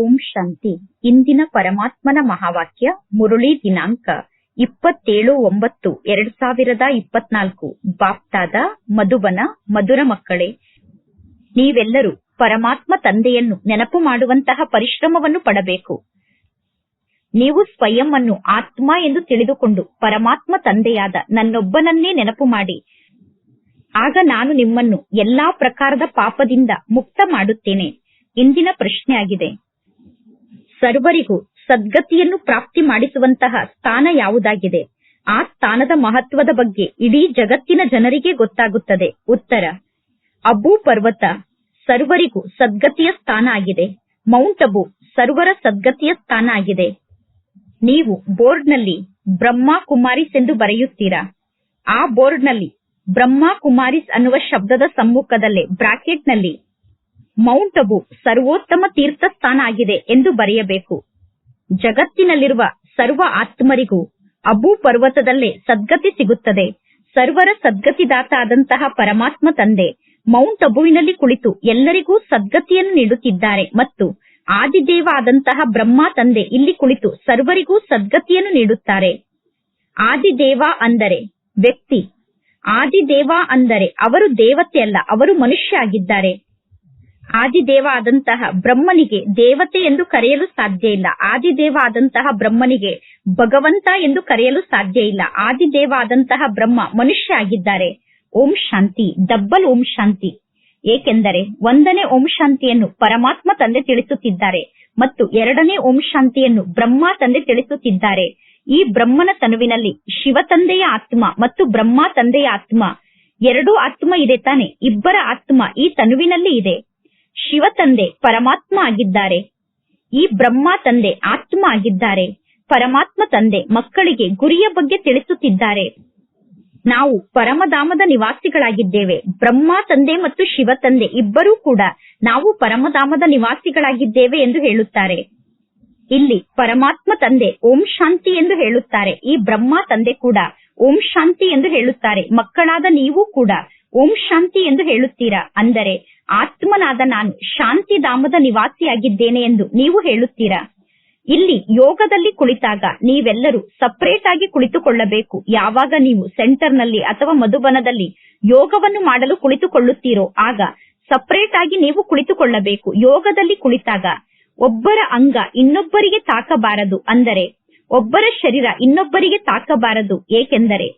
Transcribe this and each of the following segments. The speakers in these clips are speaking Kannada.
ಓಂ ಶಾಂತಿ. ಇಂದಿನ ಪರಮಾತ್ಮನ ಮಹಾವಾಕ್ಯ ಮುರುಳಿ ದಿನಾಂಕ ಇಪ್ಪತ್ತೇಳು ಒಂಬತ್ತು ಎರಡ್ ಸಾವಿರದ ಇಪ್ಪತ್ನಾಲ್ಕು. ಬಾಪ್ತಾದ, ಮಧುಬನ, ಮಧುರ ಮಕ್ಕಳೇ, ನೀವೆಲ್ಲರೂ ಪರಮಾತ್ಮ ತಂದೆಯನ್ನು ನೆನಪು ಮಾಡುವಂತಹ ಪರಿಶ್ರಮವನ್ನು ಪಡಬೇಕು. ನೀವು ಸ್ವಯಂ ಅನ್ನು ಆತ್ಮ ಎಂದು ತಿಳಿದುಕೊಂಡು ಪರಮಾತ್ಮ ತಂದೆಯಾದ ನನ್ನೊಬ್ಬನನ್ನೇ ನೆನಪು ಮಾಡಿ. ಆಗ ನಾನು ನಿಮ್ಮನ್ನು ಎಲ್ಲಾ ಪ್ರಕಾರದ ಪಾಪದಿಂದ ಮುಕ್ತ ಮಾಡುತ್ತೇನೆ. ಇಂದಿನ ಪ್ರಶ್ನೆಯಾಗಿದೆ. ಸರ್ವರಿಗೂ ಸದ್ಗತಿಯನ್ನು ಪ್ರಾಪ್ತಿ ಮಾಡಿಸುವಂತಹ ಸ್ಥಾನ ಯಾವುದಾಗಿದೆ? ಆ ಸ್ಥಾನದ ಮಹತ್ವದ ಬಗ್ಗೆ ಇಡೀ ಜಗತ್ತಿನ ಜನರಿಗೆ ಗೊತ್ತಾಗುತ್ತದೆ. ಉತ್ತರ. ಅಬು ಪರ್ವತ ಸರ್ವರಿಗೂ ಸದ್ಗತಿಯ ಸ್ಥಾನ ಆಗಿದೆ. ಮೌಂಟ್ ಅಬು ಸರ್ವರ ಸದ್ಗತಿಯ ಸ್ಥಾನ ಆಗಿದೆ. ನೀವು ಬೋರ್ಡ್ನಲ್ಲಿ ಬ್ರಹ್ಮ ಕುಮಾರಿಸ್ ಎಂದು ಬರೆಯುತ್ತೀರಾ? ಆ ಬೋರ್ಡ್ನಲ್ಲಿ ಬ್ರಹ್ಮ ಕುಮಾರಿಸ್ ಅನ್ನುವ ಶಬ್ದದ ಸಮ್ಮುಖದಲ್ಲೇ, ಬ್ರಾಕೆಟ್ನಲ್ಲಿ ಮೌಂಟ್ ಅಬು ಸರ್ವೋತ್ತಮ ತೀರ್ಥ ಸ್ಥಾನ ಆಗಿದೆ ಎಂದು ಬರೆಯಬೇಕು. ಜಗತ್ತಿನಲ್ಲಿರುವ ಸರ್ವ ಆತ್ಮರಿಗೂ ಅಬು ಪರ್ವತದಲ್ಲೇ ಸದ್ಗತಿ ಸಿಗುತ್ತದೆ. ಸರ್ವರ ಸದ್ಗತಿದಾತ ಆದಂತಹ ಪರಮಾತ್ಮ ತಂದೆ ಮೌಂಟ್ ಅಬುವಿನಲ್ಲಿ ಕುಳಿತು ಎಲ್ಲರಿಗೂ ಸದ್ಗತಿಯನ್ನು ನೀಡುತ್ತಿದ್ದಾರೆ ಮತ್ತು ಆದಿದೇವ ಆದಂತಹ ಬ್ರಹ್ಮ ತಂದೆ ಇಲ್ಲಿ ಕುಳಿತು ಸರ್ವರಿಗೂ ಸದ್ಗತಿಯನ್ನು ನೀಡುತ್ತಾರೆ. ಆದಿದೇವ ಅಂದರೆ ವ್ಯಕ್ತಿ. ಆದಿದೇವ ಅಂದರೆ ಅವರು ದೇವತೆ ಅಲ್ಲ, ಅವರು ಮನುಷ್ಯ ಆಗಿದ್ದಾರೆ. ಆದಿದೇವ ಆದಂತಹ ಬ್ರಹ್ಮನಿಗೆ ದೇವತೆ ಎಂದು ಕರೆಯಲು ಸಾಧ್ಯ ಇಲ್ಲ. ಆದಿದೇವ ಆದಂತಹ ಬ್ರಹ್ಮನಿಗೆ ಭಗವಂತ ಎಂದು ಕರೆಯಲು ಸಾಧ್ಯ ಇಲ್ಲ. ಆದಿದೇವ ಆದಂತಹ ಬ್ರಹ್ಮ ಮನುಷ್ಯ ಆಗಿದ್ದಾರೆ. ಓಂ ಶಾಂತಿ, ಡಬ್ಬಲ್ ಓಂ ಶಾಂತಿ. ಏಕೆಂದರೆ ಒಂದನೇ ಓಂ ಶಾಂತಿಯನ್ನು ಪರಮಾತ್ಮ ತಂದೆ ತಿಳಿಸುತ್ತಿದ್ದಾರೆ ಮತ್ತು ಎರಡನೇ ಓಂ ಶಾಂತಿಯನ್ನು ಬ್ರಹ್ಮ ತಂದೆ ತಿಳಿಸುತ್ತಿದ್ದಾರೆ. ಈ ಬ್ರಹ್ಮನ ತನುವಿನಲ್ಲಿ ಶಿವ ತಂದೆಯ ಆತ್ಮ ಮತ್ತು ಬ್ರಹ್ಮ ತಂದೆಯ ಆತ್ಮ ಎರಡೂ ಆತ್ಮ ಇದೆ ತಾನೆ. ಇಬ್ಬರ ಆತ್ಮ ಈ ತನುವಿನಲ್ಲಿ ಇದೆ. ಶಿವ ತಂದೆ ಪರಮಾತ್ಮ ಆಗಿದ್ದಾರೆ ಈ ಬ್ರಹ್ಮ ತಂದೆ ಆತ್ಮ ಆಗಿದ್ದಾರೆ ಪರಮಾತ್ಮ ತಂದೆ ಮಕ್ಕಳಿಗೆ ಗುರಿಯ ಬಗ್ಗೆ ತಿಳಿಸುತ್ತಿದ್ದಾರೆ. ನಾವು ಪರಮಧಾಮದ ನಿವಾಸಿಗಳಾಗಿದ್ದೇವೆ. ಬ್ರಹ್ಮ ತಂದೆ ಮತ್ತು ಶಿವ ತಂದೆ ಇಬ್ಬರೂ ಕೂಡ ನಾವು ಪರಮಧಾಮದ ನಿವಾಸಿಗಳಾಗಿದ್ದೇವೆ ಎಂದು ಹೇಳುತ್ತಾರೆ. ಇಲ್ಲಿ ಪರಮಾತ್ಮ ತಂದೆ ಓಂ ಶಾಂತಿ ಎಂದು ಹೇಳುತ್ತಾರೆ. ಈ ಬ್ರಹ್ಮ ತಂದೆ ಕೂಡ ಓಂ ಶಾಂತಿ ಎಂದು ಹೇಳುತ್ತಾರೆ. ಮಕ್ಕಳಾದ ನೀವು ಕೂಡ ಓಂ ಶಾಂತಿ ಎಂದು ಹೇಳುತ್ತೀರಾ? ಅಂದರೆ ಆತ್ಮನಾದ ನಾನು ಶಾಂತಿ ಧಾಮದ ನಿವಾಸಿಯಾಗಿದ್ದೇನೆ ಎಂದು ನೀವು ಹೇಳುತ್ತೀರಾ? ಇಲ್ಲಿ ಯೋಗದಲ್ಲಿ ಕುಳಿತಾಗ ನೀವೆಲ್ಲರೂ ಸಪರೇಟ್ ಆಗಿ ಕುಳಿತುಕೊಳ್ಳಬೇಕು. ಯಾವಾಗ ನೀವು ಸೆಂಟರ್ನಲ್ಲಿ ಅಥವಾ ಮಧುಬನದಲ್ಲಿ ಯೋಗವನ್ನು ಮಾಡಲು ಕುಳಿತುಕೊಳ್ಳುತ್ತೀರೋ, ಆಗ ಸಪರೇಟ್ ಆಗಿ ನೀವು ಕುಳಿತುಕೊಳ್ಳಬೇಕು. ಯೋಗದಲ್ಲಿ ಕುಳಿತಾಗ ಒಬ್ಬರ ಅಂಗ ಇನ್ನೊಬ್ಬರಿಗೆ ತಾಕಬಾರದು. ಅಂದರೆ ಒಬ್ಬರ ಶರೀರ ಇನ್ನೊಬ್ಬರಿಗೆ ತಾಕಬಾರದು. ಏಕೆಂದರೆ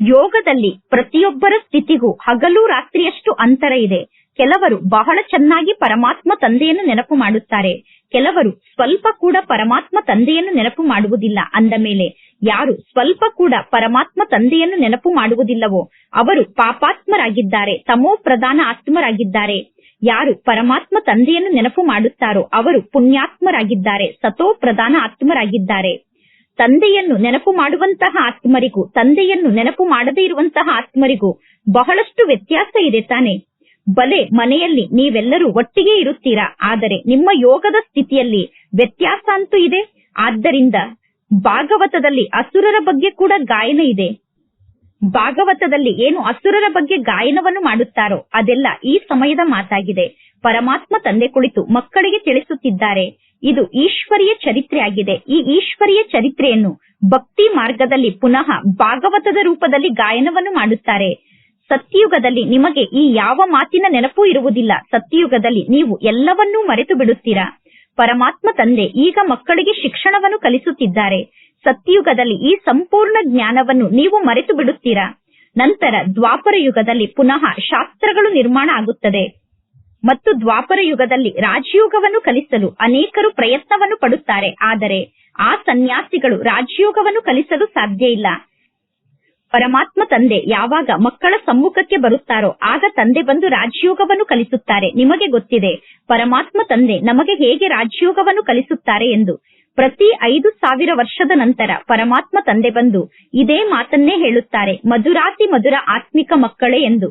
ಯೋಗದಲ್ಲಿ ಪ್ರತಿಯೊಬ್ಬರ ಸ್ಥಿತಿಗೂ ಹಗಲು ರಾತ್ರಿಯಷ್ಟು ಅಂತರ ಇದೆ. ಕೆಲವರು ಬಹಳ ಚೆನ್ನಾಗಿ ಪರಮಾತ್ಮ ತಂದೆಯನ್ನು ನೆನಪು ಮಾಡುತ್ತಾರೆ. ಕೆಲವರು ಸ್ವಲ್ಪ ಕೂಡ ಪರಮಾತ್ಮ ತಂದೆಯನ್ನು ನೆನಪು ಮಾಡುವುದಿಲ್ಲ ಅಂದ ಮೇಲೆ, ಯಾರು ಸ್ವಲ್ಪ ಕೂಡ ಪರಮಾತ್ಮ ತಂದೆಯನ್ನು ನೆನಪು ಮಾಡುವುದಿಲ್ಲವೋ, ಅವರು ಪಾಪಾತ್ಮರಾಗಿದ್ದಾರೆ, ತಮೋ ಪ್ರಧಾನ ಆತ್ಮರಾಗಿದ್ದಾರೆ. ಯಾರು ಪರಮಾತ್ಮ ತಂದೆಯನ್ನು ನೆನಪು ಮಾಡುತ್ತಾರೋ, ಅವರು ಪುಣ್ಯಾತ್ಮರಾಗಿದ್ದಾರೆ, ಸತೋ ಪ್ರಧಾನ ಆತ್ಮರಾಗಿದ್ದಾರೆ. ತಂದೆಯನ್ನು ನೆನಪು ಮಾಡುವಂತಹ ಆತ್ಮರಿಗೂ, ತಂದೆಯನ್ನು ನೆನಪು ಮಾಡದೇ ಇರುವಂತಹ ಆತ್ಮರಿಗೂ ಬಹಳಷ್ಟು ವ್ಯತ್ಯಾಸ ಇದೆ ತಾನೆ. ಬಲೆ ಮನೆಯಲ್ಲಿ ನೀವೆಲ್ಲರೂ ಒಟ್ಟಿಗೆ ಇರುತ್ತೀರಾ? ಆದರೆ ನಿಮ್ಮ ಯೋಗದ ಸ್ಥಿತಿಯಲ್ಲಿ ವ್ಯತ್ಯಾಸ ಅಂತೂ ಇದೆ. ಆದ್ದರಿಂದ ಭಾಗವತದಲ್ಲಿ ಅಸುರರ ಬಗ್ಗೆ ಕೂಡ ಗಾಯನ ಇದೆ. ಭಾಗವತದಲ್ಲಿ ಏನು ಅಸುರರ ಬಗ್ಗೆ ಗಾಯನವನ್ನು ಮಾಡುತ್ತಾರೋ ಅದೆಲ್ಲ ಈ ಸಮಯದ ಮಾತಾಗಿದೆ. ಪರಮಾತ್ಮ ತಂದೆ ಕುಳಿತು ಮಕ್ಕಳಿಗೆ ತಿಳಿಸುತ್ತಿದ್ದಾರೆ. ಇದು ಈಶ್ವರಿಯ ಚರಿತ್ರೆ ಆಗಿದೆ. ಈ ಈಶ್ವರಿಯ ಚರಿತ್ರೆಯನ್ನು ಭಕ್ತಿ ಮಾರ್ಗದಲ್ಲಿ ಪುನಃ ಭಾಗವತದ ರೂಪದಲ್ಲಿ ಗಾಯನವನ್ನು ಮಾಡುತ್ತಾರೆ. ಸತ್ಯಯುಗದಲ್ಲಿ ನಿಮಗೆ ಈ ಯಾವ ಮಾತಿನ ನೆನಪು ಇರುವುದಿಲ್ಲ. ಸತ್ಯಯುಗದಲ್ಲಿ ನೀವು ಎಲ್ಲವನ್ನೂ ಮರೆತು ಬಿಡುತ್ತೀರಾ? ಪರಮಾತ್ಮ ತಂದೆ ಈಗ ಮಕ್ಕಳಿಗೆ ಶಿಕ್ಷಣವನ್ನು ಕಲಿಸುತ್ತಿದ್ದಾರೆ. ಸತ್ಯಯುಗದಲ್ಲಿ ಈ ಸಂಪೂರ್ಣ ಜ್ಞಾನವನ್ನು ನೀವು ಮರೆತು ಬಿಡುತ್ತೀರಾ? ನಂತರ ದ್ವಾಪರ ಯುಗದಲ್ಲಿ ಪುನಃ ಶಾಸ್ತ್ರಗಳು ನಿರ್ಮಾಣ ಆಗುತ್ತದೆ. ಮತ್ತು ದ್ವಾಪರ ಯುಗದಲ್ಲಿ ರಾಜಯೋಗವನ್ನು ಕಲಿಸಲು ಅನೇಕರು ಪ್ರಯತ್ನವನ್ನು ಪಡುತ್ತಾರೆ. ಆದರೆ ಆ ಸನ್ಯಾಸಿಗಳು ರಾಜಯೋಗವನ್ನು ಕಲಿಸಲು ಸಾಧ್ಯ ಇಲ್ಲ. ಪರಮಾತ್ಮ ತಂದೆ ಯಾವಾಗ ಮಕ್ಕಳ ಸಮ್ಮುಖಕ್ಕೆ ಬರುತ್ತಾರೋ ಆಗ ತಂದೆ ಬಂದು ರಾಜಯೋಗವನ್ನು ಕಲಿಸುತ್ತಾರೆ. ನಿಮಗೆ ಗೊತ್ತಿದೆ, ಪರಮಾತ್ಮ ತಂದೆ ನಮಗೆ ಹೇಗೆ ರಾಜಯೋಗವನ್ನು ಕಲಿಸುತ್ತಾರೆ ಎಂದು. ಪ್ರತಿ ಐದು ಸಾವಿರ ವರ್ಷದ ನಂತರ ಪರಮಾತ್ಮ ತಂದೆ ಬಂದು ಇದೇ ಮಾತನ್ನೇ ಹೇಳುತ್ತಾರೆ, ಮಧುರಾತಿ ಮಧುರ ಆತ್ಮಿಕ ಮಕ್ಕಳೇ ಎಂದು.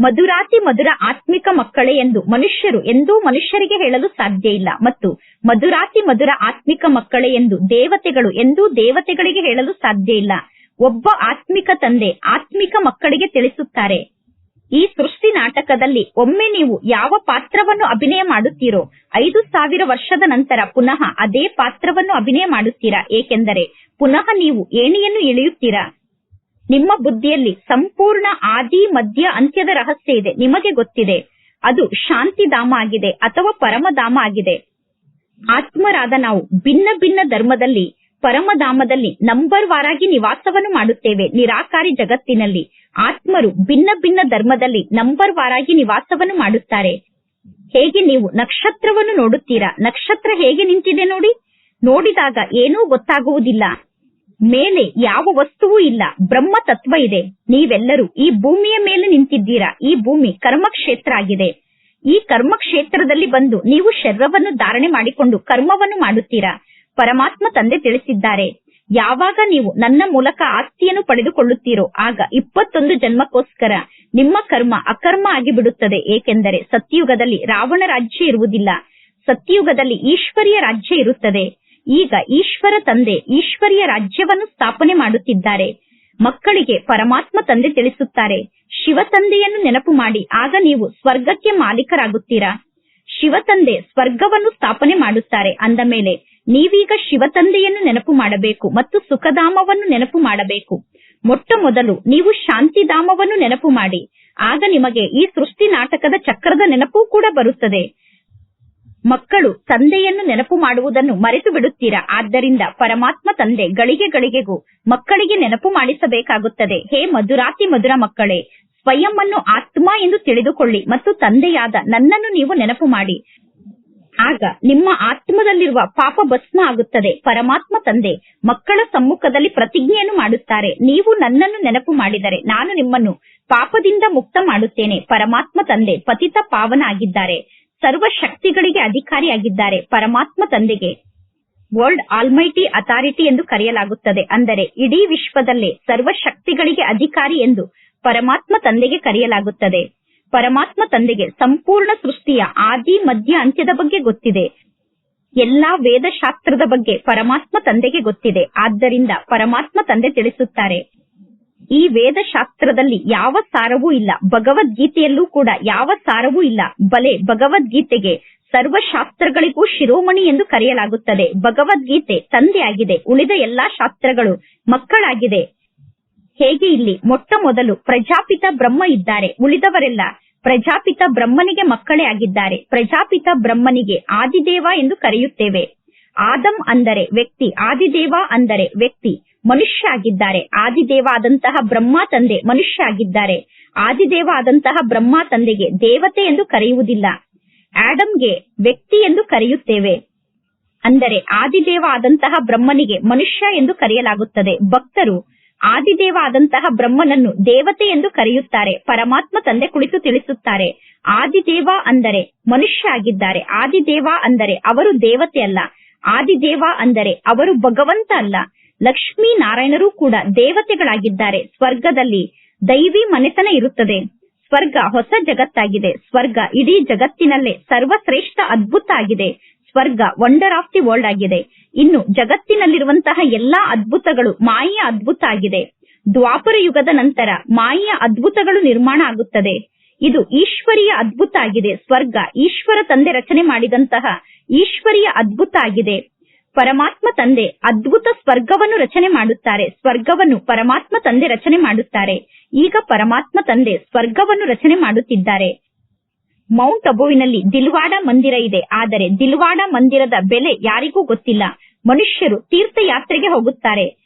ಮಧುರಾತಿ ಮಧುರ ಆತ್ಮಿಕ ಮಕ್ಕಳೇ ಎಂದು ಮನುಷ್ಯರು, ಎಂದೂ ಮನುಷ್ಯರಿಗೆ ಹೇಳಲು ಸಾಧ್ಯ ಇಲ್ಲ. ಮತ್ತು ಮಧುರಾತಿ ಮಧುರ ಆತ್ಮಿಕ ಮಕ್ಕಳೇ ಎಂದು ದೇವತೆಗಳು, ಎಂದೂ ದೇವತೆಗಳಿಗೆ ಹೇಳಲು ಸಾಧ್ಯ ಇಲ್ಲ. ಒಬ್ಬ ಆತ್ಮಿಕ ತಂದೆ ಆತ್ಮಿಕ ಮಕ್ಕಳಿಗೆ ತಿಳಿಸುತ್ತಾರೆ. ಈ ಸೃಷ್ಟಿ ನಾಟಕದಲ್ಲಿ ಒಮ್ಮೆ ನೀವು ಯಾವ ಪಾತ್ರವನ್ನು ಅಭಿನಯ ಮಾಡುತ್ತೀರೋ, ಐದು ಸಾವಿರ ವರ್ಷದ ನಂತರ ಪುನಃ ಅದೇ ಪಾತ್ರವನ್ನು ಅಭಿನಯ ಮಾಡುತ್ತೀರಾ? ಏಕೆಂದರೆ ಪುನಃ ನೀವು ಏಣಿಯನ್ನು ಇಳಿಯುತ್ತೀರಾ ನಿಮ್ಮ ಬುದ್ಧಿಯಲ್ಲಿ ಸಂಪೂರ್ಣ ಆದಿ, ಮಧ್ಯ, ಅಂತ್ಯದ ರಹಸ್ಯ ಇದೆ. ನಿಮಗೆ ಗೊತ್ತಿದೆ. ಅದು ಶಾಂತಿಧಾಮ ಆಗಿದೆ ಅಥವಾ ಪರಮಧಾಮ ಆಗಿದೆ. ಆತ್ಮರಾದ ನಾವು ಭಿನ್ನ ಭಿನ್ನ ಧರ್ಮದಲ್ಲಿ, ಪರಮಧಾಮದಲ್ಲಿ ನಂಬರ್ ವಾರಾಗಿ ನಿವಾಸವನ್ನು ಮಾಡುತ್ತೇವೆ. ನಿರಾಕಾರಿ ಜಗತ್ತಿನಲ್ಲಿ ಆತ್ಮರು ಭಿನ್ನ ಭಿನ್ನ ಧರ್ಮದಲ್ಲಿ ನಂಬರ್ ವಾರಾಗಿ ನಿವಾಸವನ್ನು ಮಾಡುತ್ತಾರೆ. ಹೇಗೆ ನೀವು ನಕ್ಷತ್ರವನ್ನು ನೋಡುತ್ತೀರಾ? ನಕ್ಷತ್ರ ಹೇಗೆ ನಿಂತಿದೆ ನೋಡಿ. ನೋಡಿದಾಗ ಏನೂ ಗೊತ್ತಾಗುವುದಿಲ್ಲ. ಮೇಲೆ ಯಾವ ವಸ್ತುವೂ ಇಲ್ಲ ಬ್ರಹ್ಮ ತತ್ವ ಇದೆ. ನೀವೆಲ್ಲರೂ ಈ ಭೂಮಿಯ ಮೇಲೆ ನಿಂತಿದ್ದೀರಾ? ಈ ಭೂಮಿ ಕರ್ಮಕ್ಷೇತ್ರ ಆಗಿದೆ. ಈ ಕರ್ಮಕ್ಷೇತ್ರದಲ್ಲಿ ಬಂದು ನೀವು ಶರೀರವನ್ನು ಧಾರಣೆ ಮಾಡಿಕೊಂಡು ಕರ್ಮವನ್ನು ಮಾಡುತ್ತೀರಾ? ಪರಮಾತ್ಮ ತಂದೆ ತಿಳಿಸಿದ್ದಾರೆ, ಯಾವಾಗ ನೀವು ನನ್ನ ಮೂಲಕ ಆಸ್ತಿಯನ್ನು ಪಡೆದುಕೊಳ್ಳುತ್ತೀರೋ, ಆಗ ಇಪ್ಪತ್ತೊಂದು ಜನ್ಮಕ್ಕೋಸ್ಕರ ನಿಮ್ಮ ಕರ್ಮ ಅಕರ್ಮ ಆಗಿಬಿಡುತ್ತದೆ. ಏಕೆಂದರೆ ಸತ್ಯಯುಗದಲ್ಲಿ ರಾವಣ ರಾಜ್ಯ ಇರುವುದಿಲ್ಲ. ಸತ್ಯಯುಗದಲ್ಲಿ ಈಶ್ವರಿಯ ರಾಜ್ಯ ಇರುತ್ತದೆ. ಈಗ ಈಶ್ವರ ತಂದೆ ಈಶ್ವರಿಯ ರಾಜ್ಯವನ್ನು ಸ್ಥಾಪನೆ ಮಾಡುತ್ತಿದ್ದಾರೆ. ಮಕ್ಕಳಿಗೆ ಪರಮಾತ್ಮ ತಂದೆ ತಿಳಿಸುತ್ತಾರೆ. ಶಿವ ತಂದೆಯನ್ನು ನೆನಪು ಮಾಡಿ, ಆಗ ನೀವು ಸ್ವರ್ಗಕ್ಕೆ ಮಾಲೀಕರಾಗುತ್ತೀರಾ? ಶಿವ ತಂದೆ ಸ್ವರ್ಗವನ್ನು ಸ್ಥಾಪನೆ ಮಾಡುತ್ತಾರೆ. ಅಂದ ಮೇಲೆ, ನೀವೀಗ ಶಿವ ತಂದೆಯನ್ನು ನೆನಪು ಮಾಡಬೇಕು ಮತ್ತು ಸುಖಧಾಮವನ್ನು ನೆನಪು ಮಾಡಬೇಕು. ಮೊಟ್ಟ ಮೊದಲು ನೀವು ಶಾಂತಿಧಾಮವನ್ನು ನೆನಪು ಮಾಡಿ. ಆಗ ನಿಮಗೆ ಈ ಸೃಷ್ಟಿ ನಾಟಕದ ಚಕ್ರದ ನೆನಪು ಕೂಡ ಬರುತ್ತದೆ. ಮಕ್ಕಳು ತಂದೆಯನ್ನು ನೆನಪು ಮಾಡುವುದನ್ನು ಮರೆತು ಬಿಡುತ್ತೀರಾ ಆದ್ದರಿಂದ ಪರಮಾತ್ಮ ತಂದೆ ಗಳಿಗೆ ಗಳಿಗೆಗೂ ಮಕ್ಕಳಿಗೆ ನೆನಪು ಮಾಡಿಸಬೇಕಾಗುತ್ತದೆ. ಹೇ ಮಧುರಾತಿ ಮಧುರ ಮಕ್ಕಳೇ ಸ್ವಯಂ ಅನ್ನು ಆತ್ಮ ಎಂದು ತಿಳಿದುಕೊಳ್ಳಿ ಮತ್ತು ತಂದೆಯಾದ ನನ್ನನ್ನು ನೀವು ನೆನಪು ಮಾಡಿ. ಆಗ ನಿಮ್ಮ ಆತ್ಮದಲ್ಲಿರುವ ಪಾಪ ಭಸ್ಮ ಆಗುತ್ತದೆ. ಪರಮಾತ್ಮ ತಂದೆ ಮಕ್ಕಳ ಸಮ್ಮುಖದಲ್ಲಿ ಪ್ರತಿಜ್ಞೆಯನ್ನು ಮಾಡುತ್ತಾರೆ. ನೀವು ನನ್ನನ್ನು ನೆನಪು ಮಾಡಿದರೆ ನಾನು ನಿಮ್ಮನ್ನು ಪಾಪದಿಂದ ಮುಕ್ತ ಮಾಡುತ್ತೇನೆ. ಪರಮಾತ್ಮ ತಂದೆ ಪತಿತ ಪಾವನ ಆಗಿದ್ದಾರೆ. ಸರ್ವ ಶಕ್ತಿಗಳಿಗೆ ಅಧಿಕಾರಿಯಾಗಿದ್ದಾರೆ. ಪರಮಾತ್ಮ ತಂದೆಗೆ ವರ್ಲ್ಡ್ ಆಲ್ಮೈಟಿ ಅಥಾರಿಟಿ ಎಂದು ಕರೆಯಲಾಗುತ್ತದೆ. ಅಂದರೆ ಇಡೀ ವಿಶ್ವದಲ್ಲೇ ಸರ್ವ ಶಕ್ತಿಗಳಿಗೆ ಅಧಿಕಾರಿ ಎಂದು ಪರಮಾತ್ಮ ತಂದೆಗೆ ಕರೆಯಲಾಗುತ್ತದೆ. ಪರಮಾತ್ಮ ತಂದೆಗೆ ಸಂಪೂರ್ಣ ಸೃಷ್ಟಿಯ ಆದಿ, ಮಧ್ಯ, ಅಂತ್ಯದ ಬಗ್ಗೆ ಗೊತ್ತಿದೆ. ಎಲ್ಲಾ ವೇದಶಾಸ್ತ್ರದ ಬಗ್ಗೆ ಪರಮಾತ್ಮ ತಂದೆಗೆ ಗೊತ್ತಿದೆ. ಆದ್ದರಿಂದ ಪರಮಾತ್ಮ ತಂದೆ ತಿಳಿಸುತ್ತಾರೆ. ಈ ವೇದಶಾಸ್ತ್ರದಲ್ಲಿ ಯಾವ ಸಾರವೂ ಇಲ್ಲ. ಭಗವದ್ಗೀತೆಯಲ್ಲೂ ಕೂಡ ಯಾವ ಸಾರವೂ ಇಲ್ಲ. ಬಲೆ ಭಗವದ್ಗೀತೆಗೆ ಸರ್ವಶಾಸ್ತ್ರಗಳಿಗೂ ಶಿರೋಮಣಿ ಎಂದು ಕರೆಯಲಾಗುತ್ತದೆ. ಭಗವದ್ಗೀತೆ ತಂದೆಯಾಗಿದೆ ಉಳಿದ ಎಲ್ಲಾ ಶಾಸ್ತ್ರಗಳು ಮಕ್ಕಳಾಗಿದೆ. ಹೇಗೆ ಇಲ್ಲಿ? ಮೊಟ್ಟ ಮೊದಲು ಪ್ರಜಾಪಿತ ಬ್ರಹ್ಮ ಇದ್ದಾರೆ. ಉಳಿದವರೆಲ್ಲ ಪ್ರಜಾಪಿತ ಬ್ರಹ್ಮನಿಗೆ ಮಕ್ಕಳೇ ಆಗಿದ್ದಾರೆ. ಪ್ರಜಾಪಿತ ಬ್ರಹ್ಮನಿಗೆ ಆದಿದೇವ ಎಂದು ಕರೆಯುತ್ತೇವೆ. ಆದಂ ಅಂದರೆ ವ್ಯಕ್ತಿ, ಆದಿದೇವ ಅಂದರೆ ವ್ಯಕ್ತಿ. ಮನುಷ್ಯ ಆಗಿದ್ದಾರೆ ಆದಿದೇವ ಆದಂತಹ ಬ್ರಹ್ಮ ತಂದೆ ಮನುಷ್ಯ ಆಗಿದ್ದಾರೆ ಆದಿದೇವ ಆದಂತಹ ಬ್ರಹ್ಮ ತಂದೆಗೆ ದೇವತೆ ಎಂದು ಕರೆಯುವುದಿಲ್ಲ. ಆಡಮ್ಗೆ ವ್ಯಕ್ತಿ ಎಂದು ಕರೆಯುತ್ತೇವೆ. ಅಂದರೆ ಆದಿದೇವ ಆದಂತಹ ಬ್ರಹ್ಮನಿಗೆ ಮನುಷ್ಯ ಎಂದು ಕರೆಯಲಾಗುತ್ತದೆ. ಭಕ್ತರು ಆದಿದೇವ ಆದಂತಹ ಬ್ರಹ್ಮನನ್ನು ದೇವತೆ ಎಂದು ಕರೆಯುತ್ತಾರೆ. ಪರಮಾತ್ಮ ತಂದೆ ಕುಳಿತು ತಿಳಿಸುತ್ತಾರೆ. ಆದಿದೇವ ಅಂದರೆ ಮನುಷ್ಯ ಆಗಿದ್ದಾರೆ ಆದಿದೇವ ಅಂದರೆ ಅವರು ದೇವತೆ ಅಲ್ಲ. ಆದಿದೇವ ಅಂದರೆ ಅವರು ಭಗವಂತ ಅಲ್ಲ. ಲಕ್ಷ್ಮೀ ನಾರಾಯಣರು ಕೂಡ ದೇವತೆಗಳಾಗಿದ್ದಾರೆ. ಸ್ವರ್ಗದಲ್ಲಿ ದೈವಿ ಮನೆತನ ಇರುತ್ತದೆ. ಸ್ವರ್ಗ ಹೊಸ ಜಗತ್ತಾಗಿದೆ. ಸ್ವರ್ಗ ಇಡೀ ಜಗತ್ತಿನಲ್ಲೇ ಸರ್ವಶ್ರೇಷ್ಠ ಅದ್ಭುತ ಆಗಿದೆ. ಸ್ವರ್ಗ ವಂಡರ್ ಆಫ್ ದಿ ವರ್ಲ್ಡ್ ಆಗಿದೆ. ಇನ್ನು ಜಗತ್ತಿನಲ್ಲಿರುವಂತಹ ಎಲ್ಲಾ ಅದ್ಭುತಗಳು ಮಾಯೆಯ ಅದ್ಭುತ ಆಗಿದೆ. ದ್ವಾಪರ ಯುಗದ ನಂತರ ಮಾಯೆಯ ಅದ್ಭುತಗಳು ನಿರ್ಮಾಣ ಆಗುತ್ತದೆ. ಇದು ಈಶ್ವರಿಯ ಅದ್ಭುತ ಆಗಿದೆ. ಸ್ವರ್ಗ ಈಶ್ವರ ತಂದೆ ರಚನೆ ಮಾಡಿದಂತಹ ಈಶ್ವರಿಯ ಅದ್ಭುತ ಆಗಿದೆ. ಪರಮಾತ್ಮ ತಂದೆ ಅದ್ಭುತ ಸ್ವರ್ಗವನ್ನು ರಚನೆ ಮಾಡುತ್ತಾರೆ. ಸ್ವರ್ಗವನ್ನು ಪರಮಾತ್ಮ ತಂದೆ ರಚನೆ ಮಾಡುತ್ತಾರೆ. ಈಗ ಪರಮಾತ್ಮ ತಂದೆ ಸ್ವರ್ಗವನ್ನು ರಚನೆ ಮಾಡುತ್ತಿದ್ದಾರೆ. ಮೌಂಟ್ ಅಬುವಿನಲ್ಲಿ ದಿಲ್ವಾಡ ಮಂದಿರ ಇದೆ. ಆದರೆ ದಿಲ್ವಾಡ ಮಂದಿರದ ಬೆಲೆ ಯಾರಿಗೂ ಗೊತ್ತಿಲ್ಲ. ಮನುಷ್ಯರು ತೀರ್ಥಯಾತ್ರೆಗೆ ಹೋಗುತ್ತಾರೆ.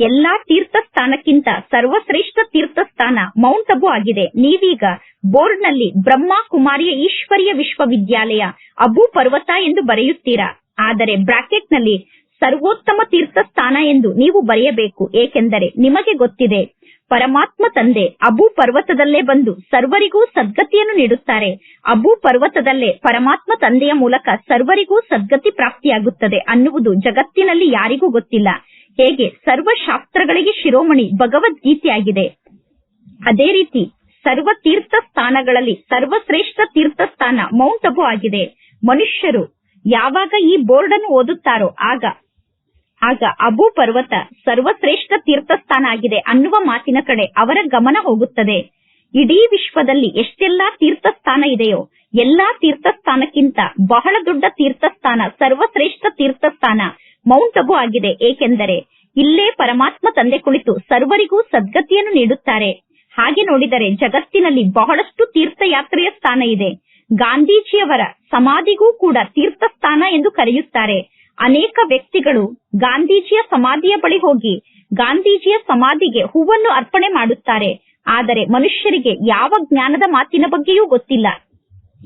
ಎಲ್ಲಾ ತೀರ್ಥ ಸ್ಥಾನಕ್ಕಿಂತ ಸರ್ವಶ್ರೇಷ್ಠ ತೀರ್ಥಸ್ಥಾನ ಮೌಂಟ್ ಅಬು ಆಗಿದೆ. ನೀವೀಗ ಬೋರ್ಡ್ನಲ್ಲಿ ಬ್ರಹ್ಮ ಕುಮಾರಿಯ ಈಶ್ವರಿಯ ವಿಶ್ವವಿದ್ಯಾಲಯ ಅಬು ಪರ್ವತ ಎಂದು ಬರೆಯುತ್ತೀರಾ? ಆದರೆ ಬ್ರಾಕೆಟ್ನಲ್ಲಿ ಸರ್ವೋತ್ತಮ ತೀರ್ಥ ಸ್ಥಾನ ಎಂದು ನೀವು ಬರೆಯಬೇಕು. ಏಕೆಂದರೆ ನಿಮಗೆ ಗೊತ್ತಿದೆ, ಪರಮಾತ್ಮ ತಂದೆ ಅಬು ಪರ್ವತದಲ್ಲೇ ಬಂದು ಸರ್ವರಿಗೂ ಸದ್ಗತಿಯನ್ನು ನೀಡುತ್ತಾರೆ. ಅಬು ಪರ್ವತದಲ್ಲೇ ಪರಮಾತ್ಮ ತಂದೆಯ ಮೂಲಕ ಸರ್ವರಿಗೂ ಸದ್ಗತಿ ಪ್ರಾಪ್ತಿಯಾಗುತ್ತದೆ ಅನ್ನುವುದು ಜಗತ್ತಿನಲ್ಲಿ ಯಾರಿಗೂ ಗೊತ್ತಿಲ್ಲ. ಹೇಗೆ? ಸರ್ವಶಾಸ್ತ್ರಗಳಿಗೆ ಶಿರೋಮಣಿ ಭಗವದ್ಗೀತೆಯಾಗಿದೆ. ಅದೇ ರೀತಿ ಸರ್ವ ತೀರ್ಥ ಸ್ಥಾನಗಳಲ್ಲಿ ಸರ್ವಶ್ರೇಷ್ಠ ತೀರ್ಥ ಸ್ಥಾನ ಮೌಂಟ್ ಅಬು ಆಗಿದೆ. ಮನುಷ್ಯರು ಯಾವಾಗ ಈ ಬೋರ್ಡ್ ಅನ್ನು ಓದುತ್ತಾರೋ ಆಗ ಆಗ ಅಬು ಪರ್ವತ ಸರ್ವಶ್ರೇಷ್ಠ ತೀರ್ಥಸ್ಥಾನ ಆಗಿದೆ ಅನ್ನುವ ಮಾತಿನ ಕಡೆ ಅವರ ಗಮನ ಹೋಗುತ್ತದೆ. ಇಡೀ ವಿಶ್ವದಲ್ಲಿ ಎಷ್ಟೆಲ್ಲಾ ತೀರ್ಥಸ್ಥಾನ ಇದೆಯೋ, ಎಲ್ಲಾ ತೀರ್ಥಸ್ಥಾನಕ್ಕಿಂತ ಬಹಳ ದೊಡ್ಡ ತೀರ್ಥಸ್ಥಾನ, ಸರ್ವಶ್ರೇಷ್ಠ ತೀರ್ಥಸ್ಥಾನ ಮೌಂಟ್ ಅಬು ಆಗಿದೆ. ಏಕೆಂದರೆ ಇಲ್ಲೇ ಪರಮಾತ್ಮ ತಂದೆ ಕುಳಿತು ಸರ್ವರಿಗೂ ಸದ್ಗತಿಯನ್ನು ನೀಡುತ್ತಾರೆ. ಹಾಗೆ ನೋಡಿದರೆ ಜಗತ್ತಿನಲ್ಲಿ ಬಹಳಷ್ಟು ತೀರ್ಥಯಾತ್ರೆಯ ಸ್ಥಾನ ಇದೆ. ಗಾಂಧೀಜಿಯವರ ಸಮಾಧಿಗೂ ಕೂಡ ತೀರ್ಥಸ್ಥಾನ ಎಂದು ಕರೆಯುತ್ತಾರೆ. ಅನೇಕ ವ್ಯಕ್ತಿಗಳು ಗಾಂಧೀಜಿಯ ಸಮಾಧಿಯ ಬಳಿ ಹೋಗಿ ಗಾಂಧೀಜಿಯ ಸಮಾಧಿಗೆ ಹೂವನ್ನು ಅರ್ಪಣೆ ಮಾಡುತ್ತಾರೆ. ಆದರೆ ಮನುಷ್ಯರಿಗೆ ಯಾವ ಜ್ಞಾನದ ಮಾತಿನ ಬಗ್ಗೆಯೂ ಗೊತ್ತಿಲ್ಲ.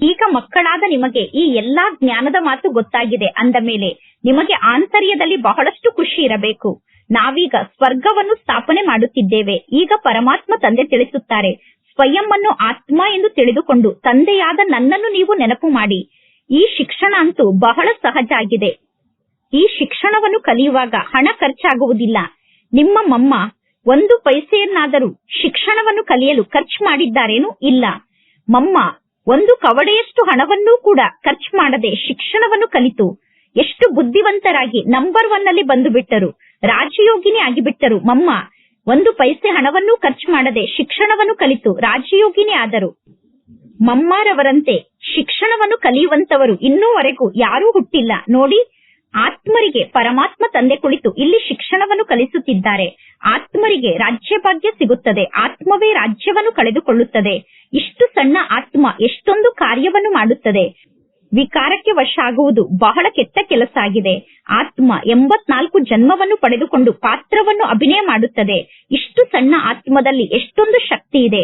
ಈಗ ಮಕ್ಕಳಾದ ನಿಮಗೆ ಈ ಎಲ್ಲಾ ಜ್ಞಾನದ ಮಾತು ಗೊತ್ತಾಗಿದೆ ಅಂದ ಮೇಲೆ ನಿಮಗೆ ಆಂತರ್ಯದಲ್ಲಿ ಬಹಳಷ್ಟು ಖುಷಿ ಇರಬೇಕು. ನಾವೀಗ ಸ್ವರ್ಗವನ್ನು ಸ್ಥಾಪನೆ ಮಾಡುತ್ತಿದ್ದೇವೆ. ಈಗ ಪರಮಾತ್ಮ ತಂದೆ ತಿಳಿಸುತ್ತಾರೆ. ಸ್ವಯಂ ಆತ್ಮ ಎಂದು ತಿಳಿದುಕೊಂಡು ತಂದೆಯಾದ ನನ್ನನ್ನು ನೀವು ನೆನಪು ಮಾಡಿ. ಈ ಶಿಕ್ಷಣ ಅಂತೂ ಬಹಳ ಸಹಜ ಆಗಿದೆ. ಈ ಶಿಕ್ಷಣವನ್ನು ಕಲಿಯುವಾಗ ಹಣ ಖರ್ಚಾಗುವುದಿಲ್ಲ. ನಿಮ್ಮ ಮಮ್ಮ ಒಂದು ಪೈಸೆಯನ್ನಾದರೂ ಶಿಕ್ಷಣವನ್ನು ಕಲಿಯಲು ಖರ್ಚು ಮಾಡಿದ್ದಾರೇನು ಇಲ್ಲ. ಮಮ್ಮ ಒಂದು ಕವಡೆಯಷ್ಟು ಹಣವನ್ನೂ ಕೂಡ ಖರ್ಚು ಮಾಡದೆ ಶಿಕ್ಷಣವನ್ನು ಕಲಿತು. ಎಷ್ಟು ಬುದ್ಧಿವಂತರಾಗಿ ನಂಬರ್ ಒನ್ ಅಲ್ಲಿ ಬಂದು ಬಿಟ್ಟರು ರಾಜಯೋಗಿನಿ ಆಗಿಬಿಟ್ಟರು ಮಮ್ಮ. ಒಂದು ಪೈಸೆ ಹಣವನ್ನೂ ಖರ್ಚು ಮಾಡದೆ ಶಿಕ್ಷಣವನ್ನು ಕಲಿತು ರಾಜಯೋಗಿನಿ ಆದರು. ಮಮ್ಮಾರವರಂತೆ ಶಿಕ್ಷಣವನ್ನು ಕಲಿಯುವಂತವರು ಇನ್ನೂವರೆಗೂ ಯಾರೂ ಹುಟ್ಟಿಲ್ಲ. ನೋಡಿ, ಆತ್ಮರಿಗೆ ಪರಮಾತ್ಮ ತಂದೆ ಕುಳಿತು ಇಲ್ಲಿ ಶಿಕ್ಷಣವನ್ನು ಕಲಿಸುತ್ತಿದ್ದಾರೆ. ಆತ್ಮರಿಗೆ ರಾಜ್ಯ ಭಾಗ್ಯ ಸಿಗುತ್ತದೆ. ಆತ್ಮವೇ ರಾಜ್ಯವನ್ನು ಕಳೆದುಕೊಳ್ಳುತ್ತದೆ. ಇಷ್ಟು ಸಣ್ಣ ಆತ್ಮ ಎಷ್ಟೊಂದು ಕಾರ್ಯವನ್ನು ಮಾಡುತ್ತದೆ. ವಿಕಾರಕ್ಕೆ ವಶ ಆಗುವುದು ಬಹಳ ಕೆಟ್ಟ ಕೆಲಸ ಆಗಿದೆ ಆತ್ಮ ಎಂಬತ್ನಾಲ್ಕು ಜನ್ಮವನ್ನು ಪಡೆದುಕೊಂಡು ಪಾತ್ರವನ್ನು ಅಭಿನಯ ಮಾಡುತ್ತದೆ. ಇಷ್ಟು ಸಣ್ಣ ಆತ್ಮದಲ್ಲಿ ಎಷ್ಟೊಂದು ಶಕ್ತಿ ಇದೆ.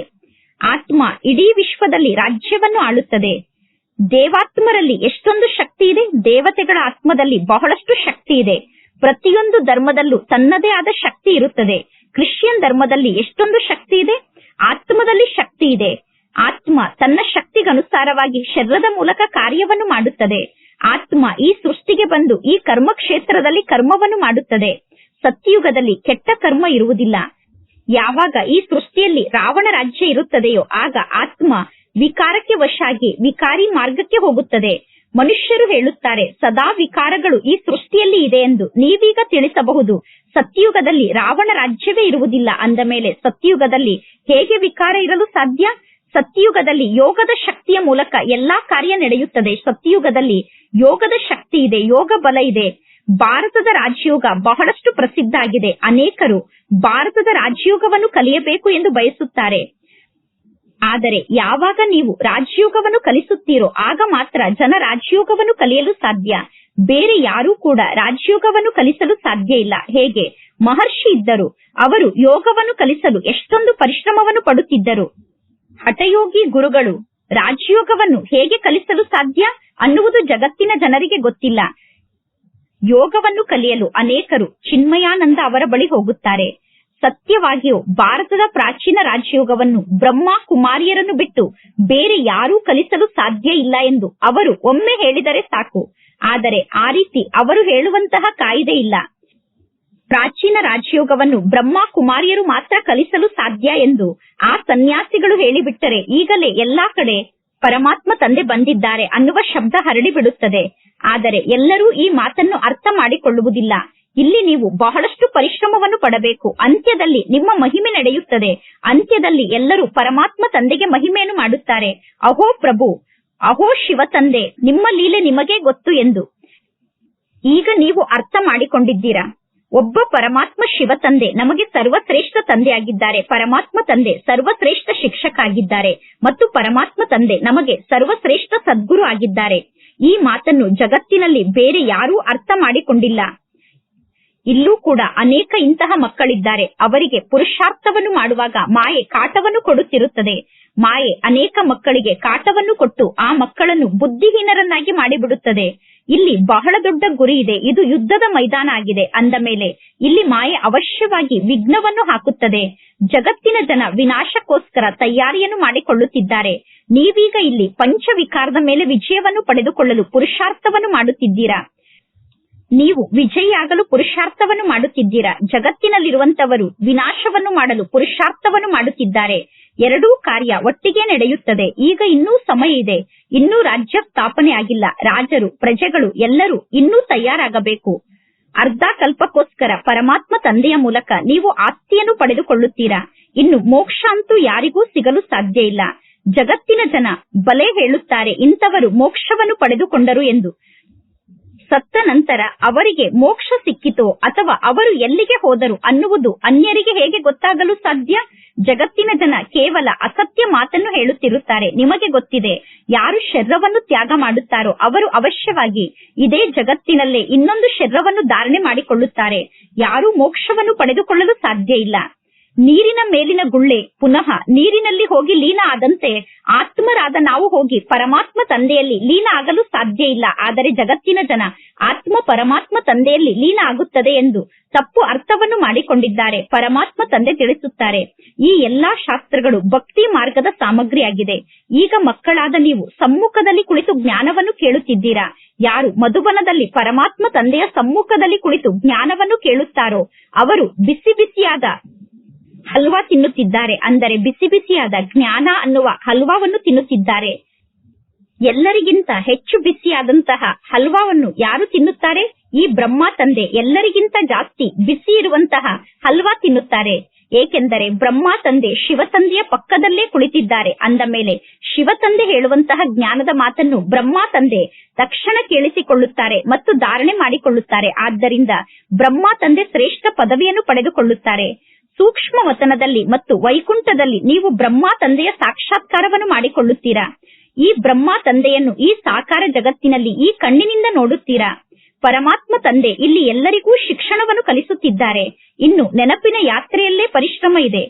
ಆತ್ಮ ಇಡೀ ವಿಶ್ವದಲ್ಲಿ ರಾಜ್ಯವನ್ನು ಆಳುತ್ತದೆ. ದೇವಾತ್ಮರಲ್ಲಿ ಎಷ್ಟೊಂದು ಶಕ್ತಿ ಇದೆ, ದೇವತೆಗಳ ಆತ್ಮದಲ್ಲಿ ಬಹಳಷ್ಟು ಶಕ್ತಿ ಇದೆ. ಪ್ರತಿಯೊಂದು ಧರ್ಮದಲ್ಲೂ ತನ್ನದೇ ಆದ ಶಕ್ತಿ ಇರುತ್ತದೆ. ಕ್ರಿಶ್ಚಿಯನ್ ಧರ್ಮದಲ್ಲಿ ಎಷ್ಟೊಂದು ಶಕ್ತಿ ಇದೆ, ಆತ್ಮದಲ್ಲಿ ಶಕ್ತಿ ಇದೆ. ಆತ್ಮ ತನ್ನ ಶಕ್ತಿಗನುಸಾರವಾಗಿ ಶರೀರದ ಮೂಲಕ ಕಾರ್ಯವನ್ನು ಮಾಡುತ್ತದೆ. ಆತ್ಮ ಈ ಸೃಷ್ಟಿಗೆ ಬಂದು ಈ ಕರ್ಮ ಕ್ಷೇತ್ರದಲ್ಲಿ ಕರ್ಮವನ್ನು ಮಾಡುತ್ತದೆ. ಸತ್ಯಯುಗದಲ್ಲಿ ಕೆಟ್ಟ ಕರ್ಮ ಇರುವುದಿಲ್ಲ. ಯಾವಾಗ ಈ ಸೃಷ್ಟಿಯಲ್ಲಿ ರಾವಣ ರಾಜ್ಯ ಇರುತ್ತದೆಯೋ ಆಗ ಆತ್ಮ ವಿಕಾರಕ್ಕೆ ವಶಾಗಿ ವಿಕಾರಿ ಮಾರ್ಗಕ್ಕೆ ಹೋಗುತ್ತದೆ. ಮನುಷ್ಯರು ಹೇಳುತ್ತಾರೆ, ಸದಾ ವಿಕಾರಗಳು ಈ ಸೃಷ್ಟಿಯಲ್ಲಿ ಇದೆ ಎಂದು ನೀವೀಗ ತಿಳಿಸಬಹುದು. ಸತ್ಯಯುಗದಲ್ಲಿ ರಾವಣ ರಾಜ್ಯವೇ ಇರುವುದಿಲ್ಲ. ಅಂದ ಮೇಲೆ, ಸತ್ಯಯುಗದಲ್ಲಿ ಹೇಗೆ ವಿಕಾರ ಇರಲು ಸಾಧ್ಯ? ಸತ್ಯಯುಗದಲ್ಲಿ ಯೋಗದ ಶಕ್ತಿಯ ಮೂಲಕ ಎಲ್ಲಾ ಕಾರ್ಯ ನಡೆಯುತ್ತದೆ. ಸತ್ಯಯುಗದಲ್ಲಿ ಯೋಗದ ಶಕ್ತಿ ಇದೆ, ಯೋಗ ಬಲ ಇದೆ. ಭಾರತದ ರಾಜಯೋಗ ಬಹಳಷ್ಟು ಪ್ರಸಿದ್ಧ ಆಗಿದೆ ಅನೇಕರು ಭಾರತದ ರಾಜಯೋಗವನ್ನು ಕಲಿಯಬೇಕು ಎಂದು ಬಯಸುತ್ತಾರೆ. ಆದರೆ ಯಾವಾಗ ನೀವು ರಾಜಯೋಗವನ್ನು ಕಲಿಸುತ್ತೀರೋ ಆಗ ಮಾತ್ರ ಜನ ರಾಜಯೋಗವನ್ನು ಕಲಿಯಲು ಸಾಧ್ಯ. ಬೇರೆ ಯಾರೂ ಕೂಡ ರಾಜಯೋಗವನ್ನು ಕಲಿಸಲು ಸಾಧ್ಯ ಇಲ್ಲ. ಹೇಗೆ? ಮಹರ್ಷಿ ಇದ್ದರು. ಅವರು ಯೋಗವನ್ನು ಕಲಿಸಲು ಎಷ್ಟೊಂದು ಪರಿಶ್ರಮವನ್ನು ಪಡುತ್ತಿದ್ದರು. ಹಠಯೋಗಿ ಗುರುಗಳು ರಾಜಯೋಗವನ್ನು ಹೇಗೆ ಕಲಿಸಲು ಸಾಧ್ಯ ಅನ್ನುವುದು ಜಗತ್ತಿನ ಜನರಿಗೆ ಗೊತ್ತಿಲ್ಲ. ಯೋಗವನ್ನು ಕಲಿಯಲು ಅನೇಕರು ಚಿನ್ಮಯಾನಂದ ಅವರ ಬಳಿ ಹೋಗುತ್ತಾರೆ. ಸತ್ಯವಾಗಿಯೂ ಭಾರತದ ಪ್ರಾಚೀನ ರಾಜಯೋಗವನ್ನು ಬ್ರಹ್ಮ ಕುಮಾರಿಯರನ್ನು ಬಿಟ್ಟು ಬೇರೆ ಯಾರೂ ಕಲಿಸಲು ಸಾಧ್ಯ ಇಲ್ಲ ಎಂದು ಅವರು ಒಮ್ಮೆ ಹೇಳಿದರೆ ಸಾಕು. ಆದರೆ ಆ ರೀತಿ ಅವರು ಹೇಳುವಂತಹ ಕಾಯಿದೆ ಇಲ್ಲ. ಪ್ರಾಚೀನ ರಾಜಯೋಗವನ್ನು ಬ್ರಹ್ಮ ಕುಮಾರಿಯರು ಮಾತ್ರ ಕಲಿಸಲು ಸಾಧ್ಯ ಎಂದು ಆ ಸನ್ಯಾಸಿಗಳು ಹೇಳಿಬಿಟ್ಟರೆ ಈಗಲೇ ಎಲ್ಲಾ ಕಡೆ ಪರಮಾತ್ಮ ತಂದೆ ಬಂದಿದ್ದಾರೆ ಅನ್ನುವ ಶಬ್ದ ಹರಡಿ ಬಿಡುತ್ತದೆ. ಆದರೆ ಎಲ್ಲರೂ ಈ ಮಾತನ್ನು ಅರ್ಥ ಮಾಡಿಕೊಳ್ಳುವುದಿಲ್ಲ. ಇಲ್ಲಿ ನೀವು ಬಹಳಷ್ಟು ಪರಿಶ್ರಮವನ್ನು ಪಡಬೇಕು. ಅಂತ್ಯದಲ್ಲಿ ನಿಮ್ಮ ಮಹಿಮೆ ನಡೆಯುತ್ತದೆ. ಅಂತ್ಯದಲ್ಲಿ ಎಲ್ಲರೂ ಪರಮಾತ್ಮ ತಂದೆಗೆ ಮಹಿಮೆಯನ್ನು ಮಾಡುತ್ತಾರೆ. ಅಹೋ ಪ್ರಭು, ಅಹೋ ಶಿವ ತಂದೆ, ನಿಮ್ಮ ಲೀಲೆ ನಿಮಗೇ ಗೊತ್ತು ಎಂದು ಈಗ ನೀವು ಅರ್ಥ ಮಾಡಿಕೊಂಡಿದ್ದೀರಾ? ಒಬ್ಬ ಪರಮಾತ್ಮ ಶಿವ ತಂದೆ, ನಮಗೆ ಸರ್ವಶ್ರೇಷ್ಠ ತಂದೆಯಾಗಿದ್ದಾರೆ. ಪರಮಾತ್ಮ ತಂದೆ ಸರ್ವಶ್ರೇಷ್ಠ ಶಿಕ್ಷಕ ಆಗಿದ್ದಾರೆ ಮತ್ತು ಪರಮಾತ್ಮ ತಂದೆ ನಮಗೆ ಸರ್ವಶ್ರೇಷ್ಠ ಸದ್ಗುರು ಆಗಿದ್ದಾರೆ. ಈ ಮಾತನ್ನು ಜಗತ್ತಿನಲ್ಲಿ ಬೇರೆ ಯಾರೂ ಅರ್ಥ ಮಾಡಿಕೊಂಡಿಲ್ಲ. ಇಲ್ಲೂ ಕೂಡ ಅನೇಕ ಇಂತಹ ಮಕ್ಕಳಿದ್ದಾರೆ. ಅವರಿಗೆ ಪುರುಷಾರ್ಥವನ್ನು ಮಾಡುವಾಗ ಮಾಯೆ ಕಾಟವನ್ನು ಕೊಡುತ್ತಿರುತ್ತದೆ. ಮಾಯೆ ಅನೇಕ ಮಕ್ಕಳಿಗೆ ಕಾಟವನ್ನು ಕೊಟ್ಟು ಆ ಮಕ್ಕಳನ್ನು ಬುದ್ಧಿಹೀನರನ್ನಾಗಿ ಮಾಡಿಬಿಡುತ್ತದೆ. ಇಲ್ಲಿ ಬಹಳ ದೊಡ್ಡ ಗುರಿ ಇದೆ. ಇದು ಯುದ್ಧದ ಮೈದಾನ ಆಗಿದೆ. ಅಂದ ಮೇಲೆ ಇಲ್ಲಿ ಮಾಯೆ ಅವಶ್ಯವಾಗಿ ವಿಘ್ನವನ್ನು ಹಾಕುತ್ತದೆ. ಜಗತ್ತಿನ ಜನ ವಿನಾಶಕ್ಕೋಸ್ಕರ ತಯಾರಿಯನ್ನು ಮಾಡಿಕೊಳ್ಳುತ್ತಿದ್ದಾರೆ. ನೀವೀಗ ಇಲ್ಲಿ ಪಂಚವಿಕಾರದ ಮೇಲೆ ವಿಜಯವನ್ನು ಪಡೆದುಕೊಳ್ಳಲು ಪುರುಷಾರ್ಥವನ್ನು ಮಾಡುತ್ತಿದ್ದೀರಾ? ನೀವು ವಿಜಯಿಯಾಗಲು ಪುರುಷಾರ್ಥವನ್ನು ಮಾಡುತ್ತಿದ್ದೀರಾ? ಜಗತ್ತಿನಲ್ಲಿರುವಂತವರು ವಿನಾಶವನ್ನು ಮಾಡಲು ಪುರುಷಾರ್ಥವನ್ನು ಮಾಡುತ್ತಿದ್ದಾರೆ. ಎರಡೂ ಕಾರ್ಯ ಒಟ್ಟಿಗೆ ನಡೆಯುತ್ತದೆ. ಈಗ ಇನ್ನೂ ಸಮಯ ಇದೆ. ಇನ್ನೂ ರಾಜ್ಯ ಸ್ಥಾಪನೆ ಆಗಿಲ್ಲ. ರಾಜರು, ಪ್ರಜೆಗಳು ಎಲ್ಲರೂ ಇನ್ನೂ ತಯಾರಾಗಬೇಕು. ಅರ್ಧ ಕಲ್ಪಕ್ಕೋಸ್ಕರ ಪರಮಾತ್ಮ ತಂದೆಯ ಮೂಲಕ ನೀವು ಆಸ್ತಿಯನ್ನು ಪಡೆದುಕೊಳ್ಳುತ್ತೀರಾ? ಇನ್ನು ಮೋಕ್ಷ ಅಂತೂ ಯಾರಿಗೂ ಸಿಗಲು ಸಾಧ್ಯ ಇಲ್ಲ. ಜಗತ್ತಿನ ಜನ ಬಲೆ ಹೇಳುತ್ತಾರೆ, ಇಂಥವರು ಮೋಕ್ಷವನ್ನು ಪಡೆದುಕೊಂಡರು ಎಂದು. ಸತ್ತ ನಂತರ ಅವರಿಗೆ ಮೋಕ್ಷ ಸಿಕ್ಕಿತೋ ಅಥವಾ ಅವರು ಎಲ್ಲಿಗೆ ಹೋದರು ಅನ್ನುವುದು ಅನ್ಯರಿಗೆ ಹೇಗೆ ಗೊತ್ತಾಗಲು ಸಾಧ್ಯ? ಜಗತ್ತಿನ ಜನ ಕೇವಲ ಅಸತ್ಯ ಮಾತನ್ನು ಹೇಳುತ್ತಿರುತ್ತಾರೆ. ನಿಮಗೆ ಗೊತ್ತಿದೆ, ಯಾರು ಶರೀರವನ್ನು ತ್ಯಾಗ ಮಾಡುತ್ತಾರೋ ಅವರು ಅವಶ್ಯವಾಗಿ ಇದೇ ಜಗತ್ತಿನಲ್ಲೇ ಇನ್ನೊಂದು ಶರೀರವನ್ನು ಧಾರಣೆ ಮಾಡಿಕೊಳ್ಳುತ್ತಾರೆ. ಯಾರೂ ಮೋಕ್ಷವನ್ನು ಪಡೆದುಕೊಳ್ಳಲು ಸಾಧ್ಯ ಇಲ್ಲ. ನೀರಿನ ಮೇಲಿನ ಗುಳ್ಳೆ ಪುನಃ ನೀರಿನಲ್ಲಿ ಹೋಗಿ ಲೀನ ಆದಂತೆ ಆತ್ಮರಾದ ನಾವು ಹೋಗಿ ಪರಮಾತ್ಮ ತಂದೆಯಲ್ಲಿ ಲೀನ ಆಗಲು ಸಾಧ್ಯ ಇಲ್ಲ. ಆದರೆ ಜಗತ್ತಿನ ಜನ ಆತ್ಮ ಪರಮಾತ್ಮ ತಂದೆಯಲ್ಲಿ ಲೀನ ಆಗುತ್ತದೆ ಎಂದು ತಪ್ಪು ಅರ್ಥವನ್ನು ಮಾಡಿಕೊಂಡಿದ್ದಾರೆ. ಪರಮಾತ್ಮ ತಂದೆ ತಿಳಿಸುತ್ತಾರೆ. ಈ ಎಲ್ಲಾ ಶಾಸ್ತ್ರಗಳು ಭಕ್ತಿ ಮಾರ್ಗದ ಸಾಮಗ್ರಿಯಾಗಿದೆ. ಈಗ ಮಕ್ಕಳಾದ ನೀವು ಸಮ್ಮುಖದಲ್ಲಿ ಕುಳಿತು ಜ್ಞಾನವನ್ನು ಕೇಳುತ್ತಿದ್ದೀರಾ? ಯಾರು ಮಧುಬನದಲ್ಲಿ ಪರಮಾತ್ಮ ತಂದೆಯ ಸಮ್ಮುಖದಲ್ಲಿ ಕುಳಿತು ಜ್ಞಾನವನ್ನು ಕೇಳುತ್ತಾರೋ? ಅವರು ಬಿಸಿ ಬಿಸಿಯಾದ ಹಲ್ವಾ ತಿನ್ನುತ್ತಿದ್ದಾರೆ. ಅಂದರೆ ಬಿಸಿ ಬಿಸಿಯಾದ ಜ್ಞಾನ ಅನ್ನುವ ಹಲ್ವಾವನ್ನು ತಿನ್ನುತ್ತಿದ್ದಾರೆ. ಎಲ್ಲರಿಗಿಂತ ಹೆಚ್ಚು ಬಿಸಿಯಾದಂತಹ ಹಲ್ವಾವನ್ನು ಯಾರು ತಿನ್ನುತ್ತಾರೆ? ಈ ಬ್ರಹ್ಮ ತಂದೆ ಎಲ್ಲರಿಗಿಂತ ಜಾಸ್ತಿ ಬಿಸಿ ಇರುವಂತಹ ಹಲ್ವಾ ತಿನ್ನುತ್ತಾರೆ. ಏಕೆಂದರೆ ಬ್ರಹ್ಮ ತಂದೆ ಶಿವ ತಂದೆಯ ಪಕ್ಕದಲ್ಲೇ ಕುಳಿತಿದ್ದಾರೆ. ಅಂದ ಮೇಲೆ ಶಿವ ತಂದೆ ಹೇಳುವಂತಹ ಜ್ಞಾನದ ಮಾತನ್ನು ಬ್ರಹ್ಮ ತಂದೆ ತಕ್ಷಣ ಕೇಳಿಸಿಕೊಳ್ಳುತ್ತಾರೆ ಮತ್ತು ಧಾರಣೆ ಮಾಡಿಕೊಳ್ಳುತ್ತಾರೆ. ಆದ್ದರಿಂದ ಬ್ರಹ್ಮ ತಂದೆ ಶ್ರೇಷ್ಠ ಪದವಿಯನ್ನು ಪಡೆದುಕೊಳ್ಳುತ್ತಾರೆ. ಸೂಕ್ಷ್ಮ ವತನದಲ್ಲಿ ಮತ್ತು ವೈಕುಂಠದಲ್ಲಿ ನೀವು ಬ್ರಹ್ಮ ತಂದೆಯ ಸಾಕ್ಷಾತ್ಕಾರವನ್ನು ಮಾಡಿಕೊಳ್ಳುತ್ತೀರಾ? ಈ ಬ್ರಹ್ಮ ತಂದೆಯನ್ನು ಈ ಸಾಕಾರ ಜಗತ್ತಿನಲ್ಲಿ ಈ ಕಣ್ಣಿನಿಂದ ನೋಡುತ್ತೀರಾ? ಪರಮಾತ್ಮ ತಂದೆ ಇಲ್ಲಿ ಎಲ್ಲರಿಗೂ ಶಿಕ್ಷಣವನ್ನು ಕಲಿಸುತ್ತಿದ್ದಾರೆ. ಇನ್ನು ನೆನಪಿನ ಯಾತ್ರೆಯಲ್ಲೇ ಪರಿಶ್ರಮ ಇದೆ.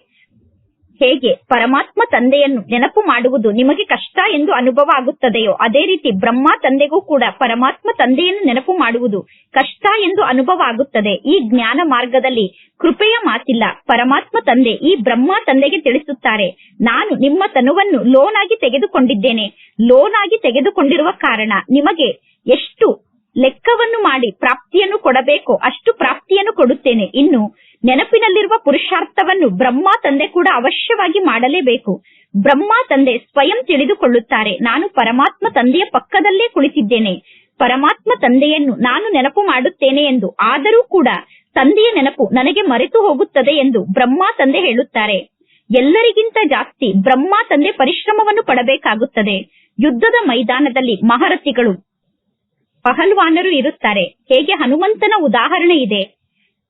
ಹೇಗೆ ಪರಮಾತ್ಮ ತಂದೆಯನ್ನು ನೆನಪು ಮಾಡುವುದು ನಿಮಗೆ ಕಷ್ಟ ಎಂದು ಅನುಭವ ಆಗುತ್ತದೆಯೋ, ಅದೇ ರೀತಿ ಬ್ರಹ್ಮ ತಂದೆಗೂ ಕೂಡ ಪರಮಾತ್ಮ ತಂದೆಯನ್ನು ನೆನಪು ಮಾಡುವುದು ಕಷ್ಟ ಎಂದು ಅನುಭವ ಆಗುತ್ತದೆ. ಈ ಜ್ಞಾನ ಮಾರ್ಗದಲ್ಲಿ ಕೃಪೆಯ ಮಾತಿಲ್ಲ. ಪರಮಾತ್ಮ ತಂದೆ ಈ ಬ್ರಹ್ಮ ತಂದೆಗೆ ತಿಳಿಸುತ್ತಾರೆ, ನಾನು ನಿಮ್ಮ ತನುವನ್ನು ಲೋನ್ ಆಗಿ ತೆಗೆದುಕೊಂಡಿದ್ದೇನೆ. ಲೋನ್ ಆಗಿ ತೆಗೆದುಕೊಂಡಿರುವ ಕಾರಣ ನಿಮಗೆ ಎಷ್ಟು ಲೆಕ್ಕವನ್ನು ಮಾಡಿ ಪ್ರಾಪ್ತಿಯನ್ನು ಕೊಡಬೇಕೋ ಅಷ್ಟು ಪ್ರಾಪ್ತಿಯನ್ನು ಕೊಡುತ್ತೇನೆ. ಇನ್ನು ನೆನಪಿನಲ್ಲಿರುವ ಪುರುಷಾರ್ಥವನ್ನು ಬ್ರಹ್ಮ ತಂದೆ ಕೂಡ ಅವಶ್ಯವಾಗಿ ಮಾಡಲೇಬೇಕು. ಬ್ರಹ್ಮ ತಂದೆ ಸ್ವಯಂ ತಿಳಿದುಕೊಳ್ಳುತ್ತಾರೆ. ನಾನು ಪರಮಾತ್ಮ ತಂದೆಯ ಪಕ್ಕದಲ್ಲೇ ಕುಳಿತಿದ್ದೇನೆ. ಪರಮಾತ್ಮ ತಂದೆಯನ್ನು ನಾನು ನೆನಪು ಮಾಡುತ್ತೇನೆ ಎಂದು, ಆದರೂ ಕೂಡ ತಂದೆಯ ನೆನಪು ನನಗೆ ಮರೆತು ಹೋಗುತ್ತದೆ ಎಂದು ಬ್ರಹ್ಮ ತಂದೆ ಹೇಳುತ್ತಾರೆ. ಎಲ್ಲರಿಗಿಂತ ಜಾಸ್ತಿ ಬ್ರಹ್ಮ ತಂದೆ ಪರಿಶ್ರಮವನ್ನು ಪಡಬೇಕಾಗುತ್ತದೆ. ಯುದ್ಧದ ಮೈದಾನದಲ್ಲಿ ಮಹಾರಥಿಗಳು ಪಹಲ್ವಾನರು ಇರುತ್ತಾರೆ. ಹೇಗೆ ಹನುಮಂತನ ಉದಾಹರಣೆ ಇದೆ.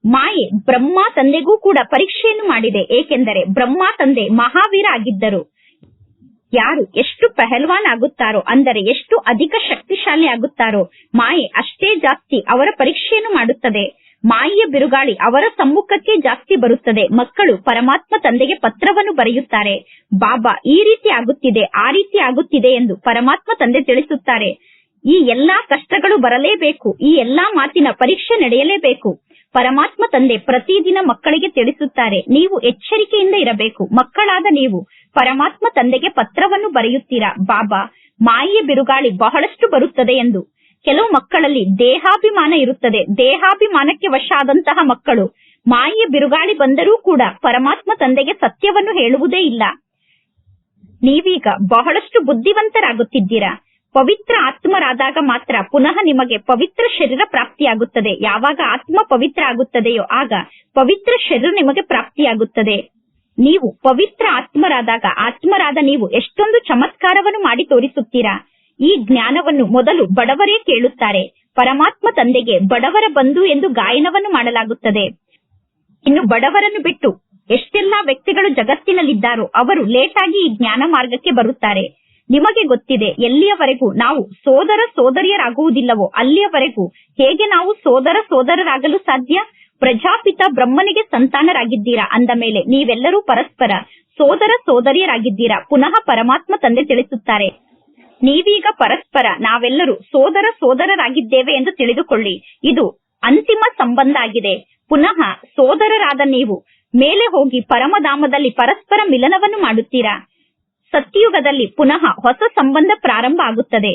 ಮಾಯೆ ಬ್ರಹ್ಮ ತಂದೆಗೂ ಕೂಡ ಪರೀಕ್ಷೆಯನ್ನು ಮಾಡಿದೆ. ಏಕೆಂದರೆ ಬ್ರಹ್ಮ ತಂದೆ ಮಹಾವೀರ ಆಗಿದ್ದರು ಯಾರು ಎಷ್ಟು ಪೆಹಲ್ವಾನ್ ಆಗುತ್ತಾರೋ ಅಂದರೆ ಎಷ್ಟು ಅಧಿಕ ಶಕ್ತಿಶಾಲಿ ಆಗುತ್ತಾರೋ, ಮಾಯೆ ಅಷ್ಟೇ ಜಾಸ್ತಿ ಅವರ ಪರೀಕ್ಷೆಯನ್ನು ಮಾಡುತ್ತದೆ. ಮಾಯೆಯ ಬಿರುಗಾಳಿ ಅವರ ಸಮ್ಮುಖಕ್ಕೆ ಜಾಸ್ತಿ ಬರುತ್ತದೆ. ಮಕ್ಕಳು ಪರಮಾತ್ಮ ತಂದೆಗೆ ಪತ್ರವನ್ನು ಬರೆಯುತ್ತಾರೆ. ಬಾಬಾ ಈ ರೀತಿ ಆಗುತ್ತಿದೆ, ಆ ರೀತಿ ಆಗುತ್ತಿದೆ ಎಂದು ಪರಮಾತ್ಮ ತಂದೆ ತಿಳಿಸುತ್ತಾರೆ. ಈ ಎಲ್ಲಾ ಕಷ್ಟಗಳು ಬರಲೇಬೇಕು, ಈ ಎಲ್ಲಾ ಮಾತಿನ ಪರೀಕ್ಷೆ ನಡೆಯಲೇಬೇಕು. ಪರಮಾತ್ಮ ತಂದೆ ಪ್ರತಿದಿನ ಮಕ್ಕಳಿಗೆ ತಿಳಿಸುತ್ತಾರೆ, ನೀವು ಎಚ್ಚರಿಕೆಯಿಂದ ಇರಬೇಕು. ಮಕ್ಕಳಾದ ನೀವು ಪರಮಾತ್ಮ ತಂದೆಗೆ ಪತ್ರವನ್ನು ಬರೆಯುತ್ತೀರಾ? ಬಾಬಾ, ಮಾಯಿಯ ಬಿರುಗಾಳಿ ಬಹಳಷ್ಟು ಬರುತ್ತದೆ ಎಂದು. ಕೆಲವು ಮಕ್ಕಳಲ್ಲಿ ದೇಹಾಭಿಮಾನ ಇರುತ್ತದೆ. ದೇಹಾಭಿಮಾನಕ್ಕೆ ವಶ ಆದಂತಹ ಮಕ್ಕಳು, ಮಾಯಿಯ ಬಿರುಗಾಳಿ ಬಂದರೂ ಕೂಡ ಪರಮಾತ್ಮ ತಂದೆಗೆ ಸತ್ಯವನ್ನು ಹೇಳುವುದೇ ಇಲ್ಲ. ನೀವೀಗ ಬಹಳಷ್ಟು ಬುದ್ಧಿವಂತರಾಗುತ್ತಿದ್ದೀರಾ? ಪವಿತ್ರ ಆತ್ಮರಾದಾಗ ಮಾತ್ರ ಪುನಃ ನಿಮಗೆ ಪವಿತ್ರ ಶರೀರ ಪ್ರಾಪ್ತಿಯಾಗುತ್ತದೆ. ಯಾವಾಗ ಆತ್ಮ ಪವಿತ್ರ ಆಗುತ್ತದೆಯೋ ಆಗ ಪವಿತ್ರ ಶರೀರ ನಿಮಗೆ ಪ್ರಾಪ್ತಿಯಾಗುತ್ತದೆ. ನೀವು ಪವಿತ್ರ ಆತ್ಮರಾದಾಗ ಆತ್ಮರಾದ ನೀವು ಎಷ್ಟೊಂದು ಚಮತ್ಕಾರವನ್ನು ಮಾಡಿ ತೋರಿಸುತ್ತೀರಾ? ಈ ಜ್ಞಾನವನ್ನು ಮೊದಲು ಬಡವರೇ ಕೇಳುತ್ತಾರೆ. ಪರಮಾತ್ಮ ತಂದೆಗೆ ಬಡವರ ಬಂಧು ಎಂದು ಗಾಯನವನ್ನು ಮಾಡಲಾಗುತ್ತದೆ. ಇನ್ನು ಬಡವರನ್ನು ಬಿಟ್ಟು ಎಷ್ಟೆಲ್ಲಾ ವ್ಯಕ್ತಿಗಳು ಜಗತ್ತಿನಲ್ಲಿದ್ದಾರೋ ಅವರು ಲೇಟಾಗಿ ಈ ಜ್ಞಾನ ಮಾರ್ಗಕ್ಕೆ ಬರುತ್ತಾರೆ. ನಿಮಗೆ ಗೊತ್ತಿದೆ, ಎಲ್ಲಿಯವರೆಗೂ ನಾವು ಸೋದರ ಸೋದರಿಯರಾಗುವುದಿಲ್ಲವೋ ಅಲ್ಲಿಯವರೆಗೂ ಹೇಗೆ ನಾವು ಸೋದರ ಸೋದರರಾಗಲು ಸಾಧ್ಯ? ಪ್ರಜಾಪಿತ ಬ್ರಹ್ಮನಿಗೆ ಸಂತಾನರಾಗಿದ್ದೀರಾ? ಅಂದ ಮೇಲೆ ನೀವೆಲ್ಲರೂ ಪರಸ್ಪರ ಸೋದರ ಸೋದರಿಯರಾಗಿದ್ದೀರಾ? ಪುನಃ ಪರಮಾತ್ಮ ತಂದೆ ತಿಳಿಸುತ್ತಾರೆ. ನೀವೀಗ ಪರಸ್ಪರ ನಾವೆಲ್ಲರೂ ಸೋದರ ಸೋದರರಾಗಿದ್ದೇವೆ ಎಂದು ತಿಳಿದುಕೊಳ್ಳಿ. ಇದು ಅಂತಿಮ ಸಂಬಂಧ ಆಗಿದೆ. ಪುನಃ ಸೋದರರಾದ ನೀವು ಮೇಲೆ ಹೋಗಿ ಪರಮಧಾಮದಲ್ಲಿ ಪರಸ್ಪರ ಮಿಲನವನ್ನು ಮಾಡುತ್ತೀರಾ? ಸತ್ಯುಗದಲ್ಲಿ ಪುನಃ ಹೊಸ ಸಂಬಂಧ ಪ್ರಾರಂಭ ಆಗುತ್ತದೆ.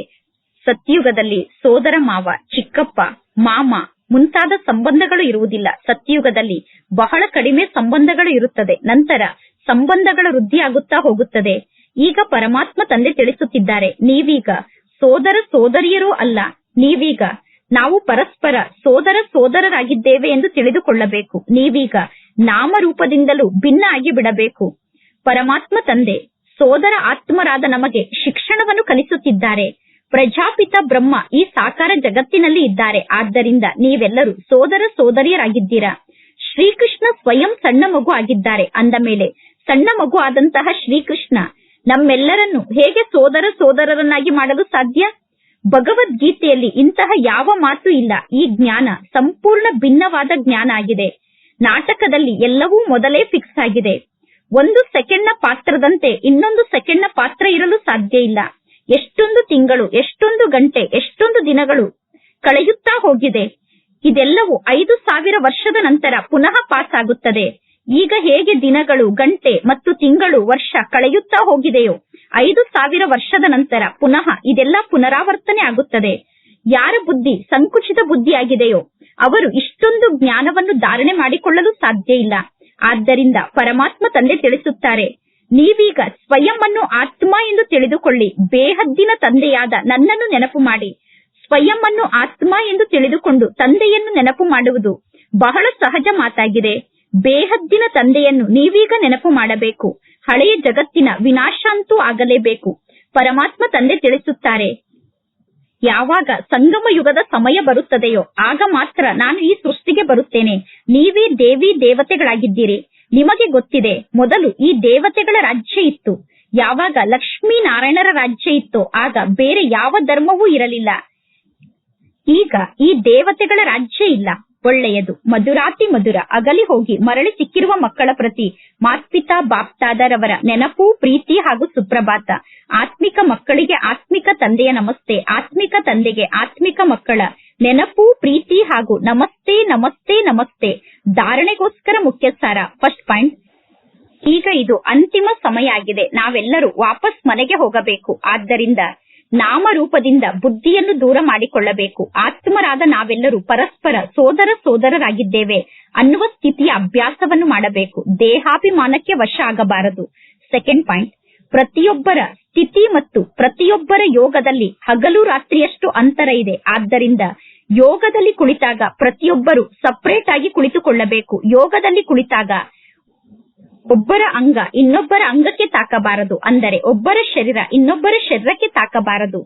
ಸತ್ಯುಗದಲ್ಲಿ ಸೋದರ ಮಾವ, ಚಿಕ್ಕಪ್ಪ, ಮಾಮ ಮುಂತಾದ ಸಂಬಂಧಗಳು ಇರುವುದಿಲ್ಲ. ಸತ್ಯುಗದಲ್ಲಿ ಬಹಳ ಕಡಿಮೆ ಸಂಬಂಧಗಳು ಇರುತ್ತದೆ. ನಂತರ ಸಂಬಂಧಗಳ ವೃದ್ಧಿಯಾಗುತ್ತಾ ಹೋಗುತ್ತದೆ. ಈಗ ಪರಮಾತ್ಮ ತಂದೆ ತಿಳಿಸುತ್ತಿದ್ದಾರೆ, ನೀವೀಗ ಸೋದರ ಸೋದರಿಯರೂ ಅಲ್ಲ. ನೀವೀಗ ನಾವು ಪರಸ್ಪರ ಸೋದರ ಸೋದರರಾಗಿದ್ದೇವೆ ಎಂದು ತಿಳಿದುಕೊಳ್ಳಬೇಕು. ನೀವೀಗ ನಾಮರೂಪದಿಂದಲೂ ಭಿನ್ನ ಆಗಿ ಬಿಡಬೇಕು. ಪರಮಾತ್ಮ ತಂದೆ ಸೋದರ ಆತ್ಮರಾದ ನಮಗೆ ಶಿಕ್ಷಣವನ್ನು ಕಲಿಸುತ್ತಿದ್ದಾರೆ. ಪ್ರಜಾಪಿತ ಬ್ರಹ್ಮ ಈ ಸಾಕಾರ ಜಗತ್ತಿನಲ್ಲಿ ಇದ್ದಾರೆ. ಆದ್ದರಿಂದ ನೀವೆಲ್ಲರೂ ಸೋದರ ಸೋದರಿಯರಾಗಿದ್ದೀರಾ? ಶ್ರೀಕೃಷ್ಣ ಸ್ವಯಂ ಸಣ್ಣ ಮಗು ಆಗಿದ್ದಾರೆ. ಅಂದ ಮೇಲೆ ಸಣ್ಣ ಮಗು ಆದಂತಹ ಶ್ರೀಕೃಷ್ಣ, ನಮ್ಮೆಲ್ಲರನ್ನು ಹೇಗೆ ಸೋದರ ಸೋದರರನ್ನಾಗಿ ಮಾಡಲು ಸಾಧ್ಯ? ಭಗವದ್ಗೀತೆಯಲ್ಲಿ ಇಂತಹ ಯಾವ ಮಾತು ಇಲ್ಲ. ಈ ಜ್ಞಾನ ಸಂಪೂರ್ಣ ಭಿನ್ನವಾದ ಜ್ಞಾನ ಆಗಿದೆ. ನಾಟಕದಲ್ಲಿ ಎಲ್ಲವೂ ಮೊದಲೇ ಫಿಕ್ಸ್ ಆಗಿದೆ. ಒಂದು ಸೆಕೆಂಡ್ನ ಪಾತ್ರದಂತೆ ಇನ್ನೊಂದು ಸೆಕೆಂಡ್ನ ಪಾತ್ರ ಇರಲು ಸಾಧ್ಯ ಇಲ್ಲ. ಎಷ್ಟೊಂದು ತಿಂಗಳು, ಎಷ್ಟೊಂದು ಗಂಟೆ, ಎಷ್ಟೊಂದು ದಿನಗಳು ಕಳೆಯುತ್ತಾ ಹೋಗಿದೆ. ಇದೆಲ್ಲವೂ ಐದು ಸಾವಿರ ವರ್ಷದ ನಂತರ ಪುನಃ ಪಾಸ್ ಆಗುತ್ತದೆ ಈಗ ಹೇಗೆ ದಿನಗಳು, ಗಂಟೆ ಮತ್ತು ತಿಂಗಳು, ವರ್ಷ ಕಳೆಯುತ್ತಾ ಹೋಗಿದೆಯೋ, ಐದು ಸಾವಿರ ವರ್ಷದ ನಂತರ ಪುನಃ ಇದೆಲ್ಲ ಪುನರಾವರ್ತನೆ ಆಗುತ್ತದೆ. ಯಾರ ಬುದ್ಧಿ ಸಂಕುಚಿತ ಬುದ್ಧಿಯಾಗಿದೆಯೋ, ಅವರು ಇಷ್ಟೊಂದು ಜ್ಞಾನವನ್ನು ಧಾರಣೆ ಮಾಡಿಕೊಳ್ಳಲು ಸಾಧ್ಯ ಇಲ್ಲ. ಆದ್ದರಿಂದ ಪರಮಾತ್ಮ ತಂದೆ ತಿಳಿಸುತ್ತಾರೆ, ನೀವೀಗ ಸ್ವಯಂ ಆತ್ಮ ಎಂದು ತಿಳಿದುಕೊಳ್ಳಿ, ಬೇಹದ್ದಿನ ತಂದೆಯಾದ ನನ್ನನ್ನು ನೆನಪು ಮಾಡಿ. ಸ್ವಯಂ ಅನ್ನು ಆತ್ಮ ಎಂದು ತಿಳಿದುಕೊಂಡು ತಂದೆಯನ್ನು ನೆನಪು ಮಾಡುವುದು ಬಹಳ ಸಹಜ ಮಾತಾಗಿದೆ. ಬೇಹದ್ದಿನ ತಂದೆಯನ್ನು ನೀವೀಗ ನೆನಪು ಮಾಡಬೇಕು. ಹಳೆಯ ಜಗತ್ತಿನ ವಿನಾಶಾಂತೂ ಆಗಲೇಬೇಕು. ಪರಮಾತ್ಮ ತಂದೆ ತಿಳಿಸುತ್ತಾರೆ ಯಾವಾಗ ಸಂಗಮ ಯುಗದ ಸಮಯ ಬರುತ್ತದೆಯೋ ಆಗ ಮಾತ್ರ ನಾನು ಈ ಸೃಷ್ಟಿಗೆ ಬರುತ್ತೇನೆ. ನೀವೇ ದೇವಿ ದೇವತೆಗಳಾಗಿದ್ದೀರಿ. ನಿಮಗೆ ಗೊತ್ತಿದೆ, ಮೊದಲು ಈ ದೇವತೆಗಳ ರಾಜ್ಯ ಇತ್ತು. ಯಾವಾಗ ಲಕ್ಷ್ಮೀ ನಾರಾಯಣರ ರಾಜ್ಯ ಇತ್ತು ಆಗ ಬೇರೆ ಯಾವ ಧರ್ಮವೂ ಇರಲಿಲ್ಲ. ಈಗ ಈ ದೇವತೆಗಳ ರಾಜ್ಯ ಇಲ್ಲ. ಒಳ್ಳೆಯದು. ಮಧುರಾತಿ ಮಧುರ, ಅಗಲಿ ಹೋಗಿ ಮರಳಿ ಸಿಕ್ಕಿರುವ ಮಕ್ಕಳ ಪ್ರತಿ ಮಾತ್ಪಿತಾ ಬಾಪ್ತಾದರವರ ನೆನಪು, ಪ್ರೀತಿ ಹಾಗೂ ಸುಪ್ರಭಾತ. ಆತ್ಮಿಕ ಮಕ್ಕಳಿಗೆ ಆತ್ಮಿಕ ತಂದೆಯ ನಮಸ್ತೆ, ಆತ್ಮಿಕ ತಂದೆಗೆ ಆತ್ಮಿಕ ಮಕ್ಕಳ ನೆನಪು, ಪ್ರೀತಿ ಹಾಗೂ ನಮಸ್ತೆ ನಮಸ್ತೆ ನಮಸ್ತೆ. ಧಾರಣೆಗೋಸ್ಕರ ಮುಖ್ಯ ಸಾರ ಫಸ್ಟ್ ಪಾಯಿಂಟ್ ಈಗ ಇದು ಅಂತಿಮ ಸಮಯ ಆಗಿದೆ. ನಾವೆಲ್ಲರೂ ವಾಪಸ್ ಮನೆಗೆ ಹೋಗಬೇಕು. ಆದ್ದರಿಂದ ನಾಮರೂಪದಿಂದ ಬುದ್ಧಿಯನ್ನು ದೂರ ಮಾಡಿಕೊಳ್ಳಬೇಕು. ಆತ್ಮರಾದ ನಾವೆಲ್ಲರೂ ಪರಸ್ಪರ ಸೋದರ ಸೋದರರಾಗಿದ್ದೇವೆ ಅನ್ನುವ ಸ್ಥಿತಿಯ ಅಭ್ಯಾಸವನ್ನು ಮಾಡಬೇಕು. ದೇಹಾಭಿಮಾನಕ್ಕೆ ವಶ ಆಗಬಾರದು. ಸೆಕೆಂಡ್ ಪಾಯಿಂಟ್ ಪ್ರತಿಯೊಬ್ಬರ ಸ್ಥಿತಿ ಮತ್ತು ಪ್ರತಿಯೊಬ್ಬರ ಯೋಗದಲ್ಲಿ ಹಗಲು ರಾತ್ರಿಯಷ್ಟು ಅಂತರ ಇದೆ. ಆದ್ದರಿಂದ ಯೋಗದಲ್ಲಿ ಕುಳಿತಾಗ ಪ್ರತಿಯೊಬ್ಬರು ಸಪರೇಟ್ ಆಗಿ ಕುಳಿತುಕೊಳ್ಳಬೇಕು. ಯೋಗದಲ್ಲಿ ಕುಳಿತಾಗ ಒಬ್ಬರ ಅಂಗ ಇನ್ನೊಬ್ಬರ ಅಂಗಕ್ಕೆ ತಾಕಬಾರದು. ಅಂದರೆ ಒಬ್ಬರ ಶರೀರ ಇನ್ನೊಬ್ಬರ ಶರೀರಕ್ಕೆ ತಾಕಬಾರದು.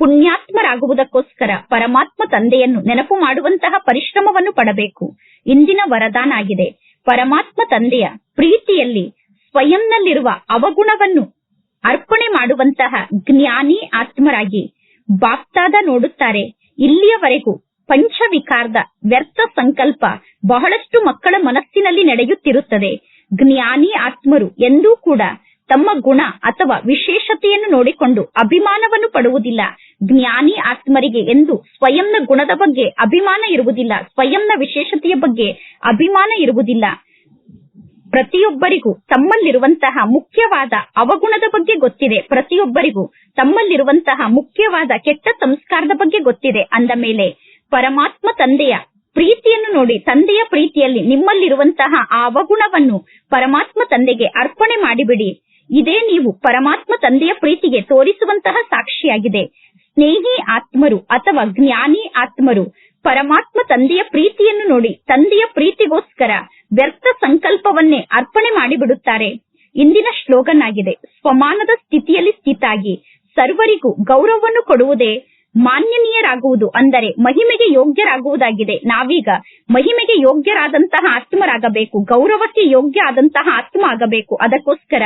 ಪುಣ್ಯಾತ್ಮರಾಗುವುದಕ್ಕೋಸ್ಕರ ಪರಮಾತ್ಮ ತಂದೆಯನ್ನು ನೆನಪು ಮಾಡುವಂತಹ ಪರಿಶ್ರಮವನ್ನು ಪಡಬೇಕು. ಇಂದಿನ ವರದಾನ ಆಗಿದೆ. ಪರಮಾತ್ಮ ತಂದೆಯ ಪ್ರೀತಿಯಲ್ಲಿ ಸ್ವಯಂನಲ್ಲಿರುವ ಅವಗುಣವನ್ನು ಅರ್ಪಣೆ ಮಾಡುವಂತಹ ಜ್ಞಾನಿ ಆತ್ಮರಾಗಿ ಬಾಪ್ತಾದ ನೋಡುತ್ತಾರೆ. ಇಲ್ಲಿಯವರೆಗೂ ಪಂಚವಿಕಾರದ ವ್ಯರ್ಥ ಸಂಕಲ್ಪ ಬಹಳಷ್ಟು ಮಕ್ಕಳ ಮನಸ್ಸಿನಲ್ಲಿ ನಡೆಯುತ್ತಿರುತ್ತದೆ. ಜ್ಞಾನಿ ಆತ್ಮರು ಎಂದೂ ಕೂಡ ತಮ್ಮ ಗುಣ ಅಥವಾ ವಿಶೇಷತೆಯನ್ನು ನೋಡಿಕೊಂಡು ಅಭಿಮಾನವನ್ನು ಪಡುವುದಿಲ್ಲ. ಜ್ಞಾನಿ ಆತ್ಮರಿಗೆ ಎಂದು ಸ್ವಯಂನ ಗುಣದ ಬಗ್ಗೆ ಅಭಿಮಾನ ಇರುವುದಿಲ್ಲ. ಸ್ವಯಂನ ವಿಶೇಷತೆಯ ಬಗ್ಗೆ ಅಭಿಮಾನ ಇರುವುದಿಲ್ಲ. ಪ್ರತಿಯೊಬ್ಬರಿಗೂ ತಮ್ಮಲ್ಲಿರುವಂತಹ ಮುಖ್ಯವಾದ ಅವಗುಣದ ಬಗ್ಗೆ ಗೊತ್ತಿದೆ. ಪ್ರತಿಯೊಬ್ಬರಿಗೂ ತಮ್ಮಲ್ಲಿರುವಂತಹ ಮುಖ್ಯವಾದ ಕೆಟ್ಟ ಸಂಸ್ಕಾರದ ಬಗ್ಗೆ ಗೊತ್ತಿದೆ ಅಂದ ಮೇಲೆ ಪರಮಾತ್ಮ ತಂದೆಯ ಪ್ರೀತಿಯನ್ನು ನೋಡಿ, ತಂದೆಯ ಪ್ರೀತಿಯಲ್ಲಿ ನಿಮ್ಮಲ್ಲಿರುವಂತಹ ಆ ಅವಗುಣವನ್ನು ಪರಮಾತ್ಮ ತಂದೆಗೆ ಅರ್ಪಣೆ ಮಾಡಿಬಿಡಿ. ಇದೇ ನೀವು ಪರಮಾತ್ಮ ತಂದೆಯ ಪ್ರೀತಿಗೆ ತೋರಿಸುವಂತಹ ಸಾಕ್ಷಿಯಾಗಿದೆ. ಸ್ನೇಹಿ ಆತ್ಮರು ಅಥವಾ ಜ್ಞಾನಿ ಆತ್ಮರು ಪರಮಾತ್ಮ ತಂದೆಯ ಪ್ರೀತಿಯನ್ನು ನೋಡಿ, ತಂದೆಯ ಪ್ರೀತಿಗೋಸ್ಕರ ವ್ಯರ್ಥ ಸಂಕಲ್ಪವನ್ನೇ ಅರ್ಪಣೆ ಮಾಡಿಬಿಡುತ್ತಾರೆ. ಇಂದಿನ ಶ್ಲೋಗನ್ ಆಗಿದೆ ಸ್ವಮಾನದ ಸ್ಥಿತಿಯಲ್ಲಿ ಸ್ಥಿತಾಗಿ. ಸರ್ವರಿಗೂ ಗೌರವವನ್ನು ಕೊಡುವುದೇ ಮಾನ್ಯನೀಯರಾಗುವುದು ಅಂದರೆ ಮಹಿಮೆಗೆ ಯೋಗ್ಯರಾಗುವುದಾಗಿದೆ. ನಾವೀಗ ಮಹಿಮೆಗೆ ಯೋಗ್ಯರಾದಂತಹ ಆತ್ಮರಾಗಬೇಕು. ಗೌರವಕ್ಕೆ ಯೋಗ್ಯ ಆದಂತಹ ಆತ್ಮ ಆಗಬೇಕು. ಅದಕ್ಕೋಸ್ಕರ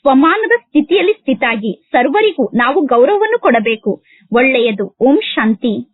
ಸ್ವಮಾನದ ಸ್ಥಿತಿಯಲ್ಲಿ ಸ್ಥಿತಾಗಿ. ಸರ್ವರಿಗೂ ನಾವು ಗೌರವವನ್ನು ಕೊಡಬೇಕು. ಒಳ್ಳೆಯದು. ಓಂ ಶಾಂತಿ.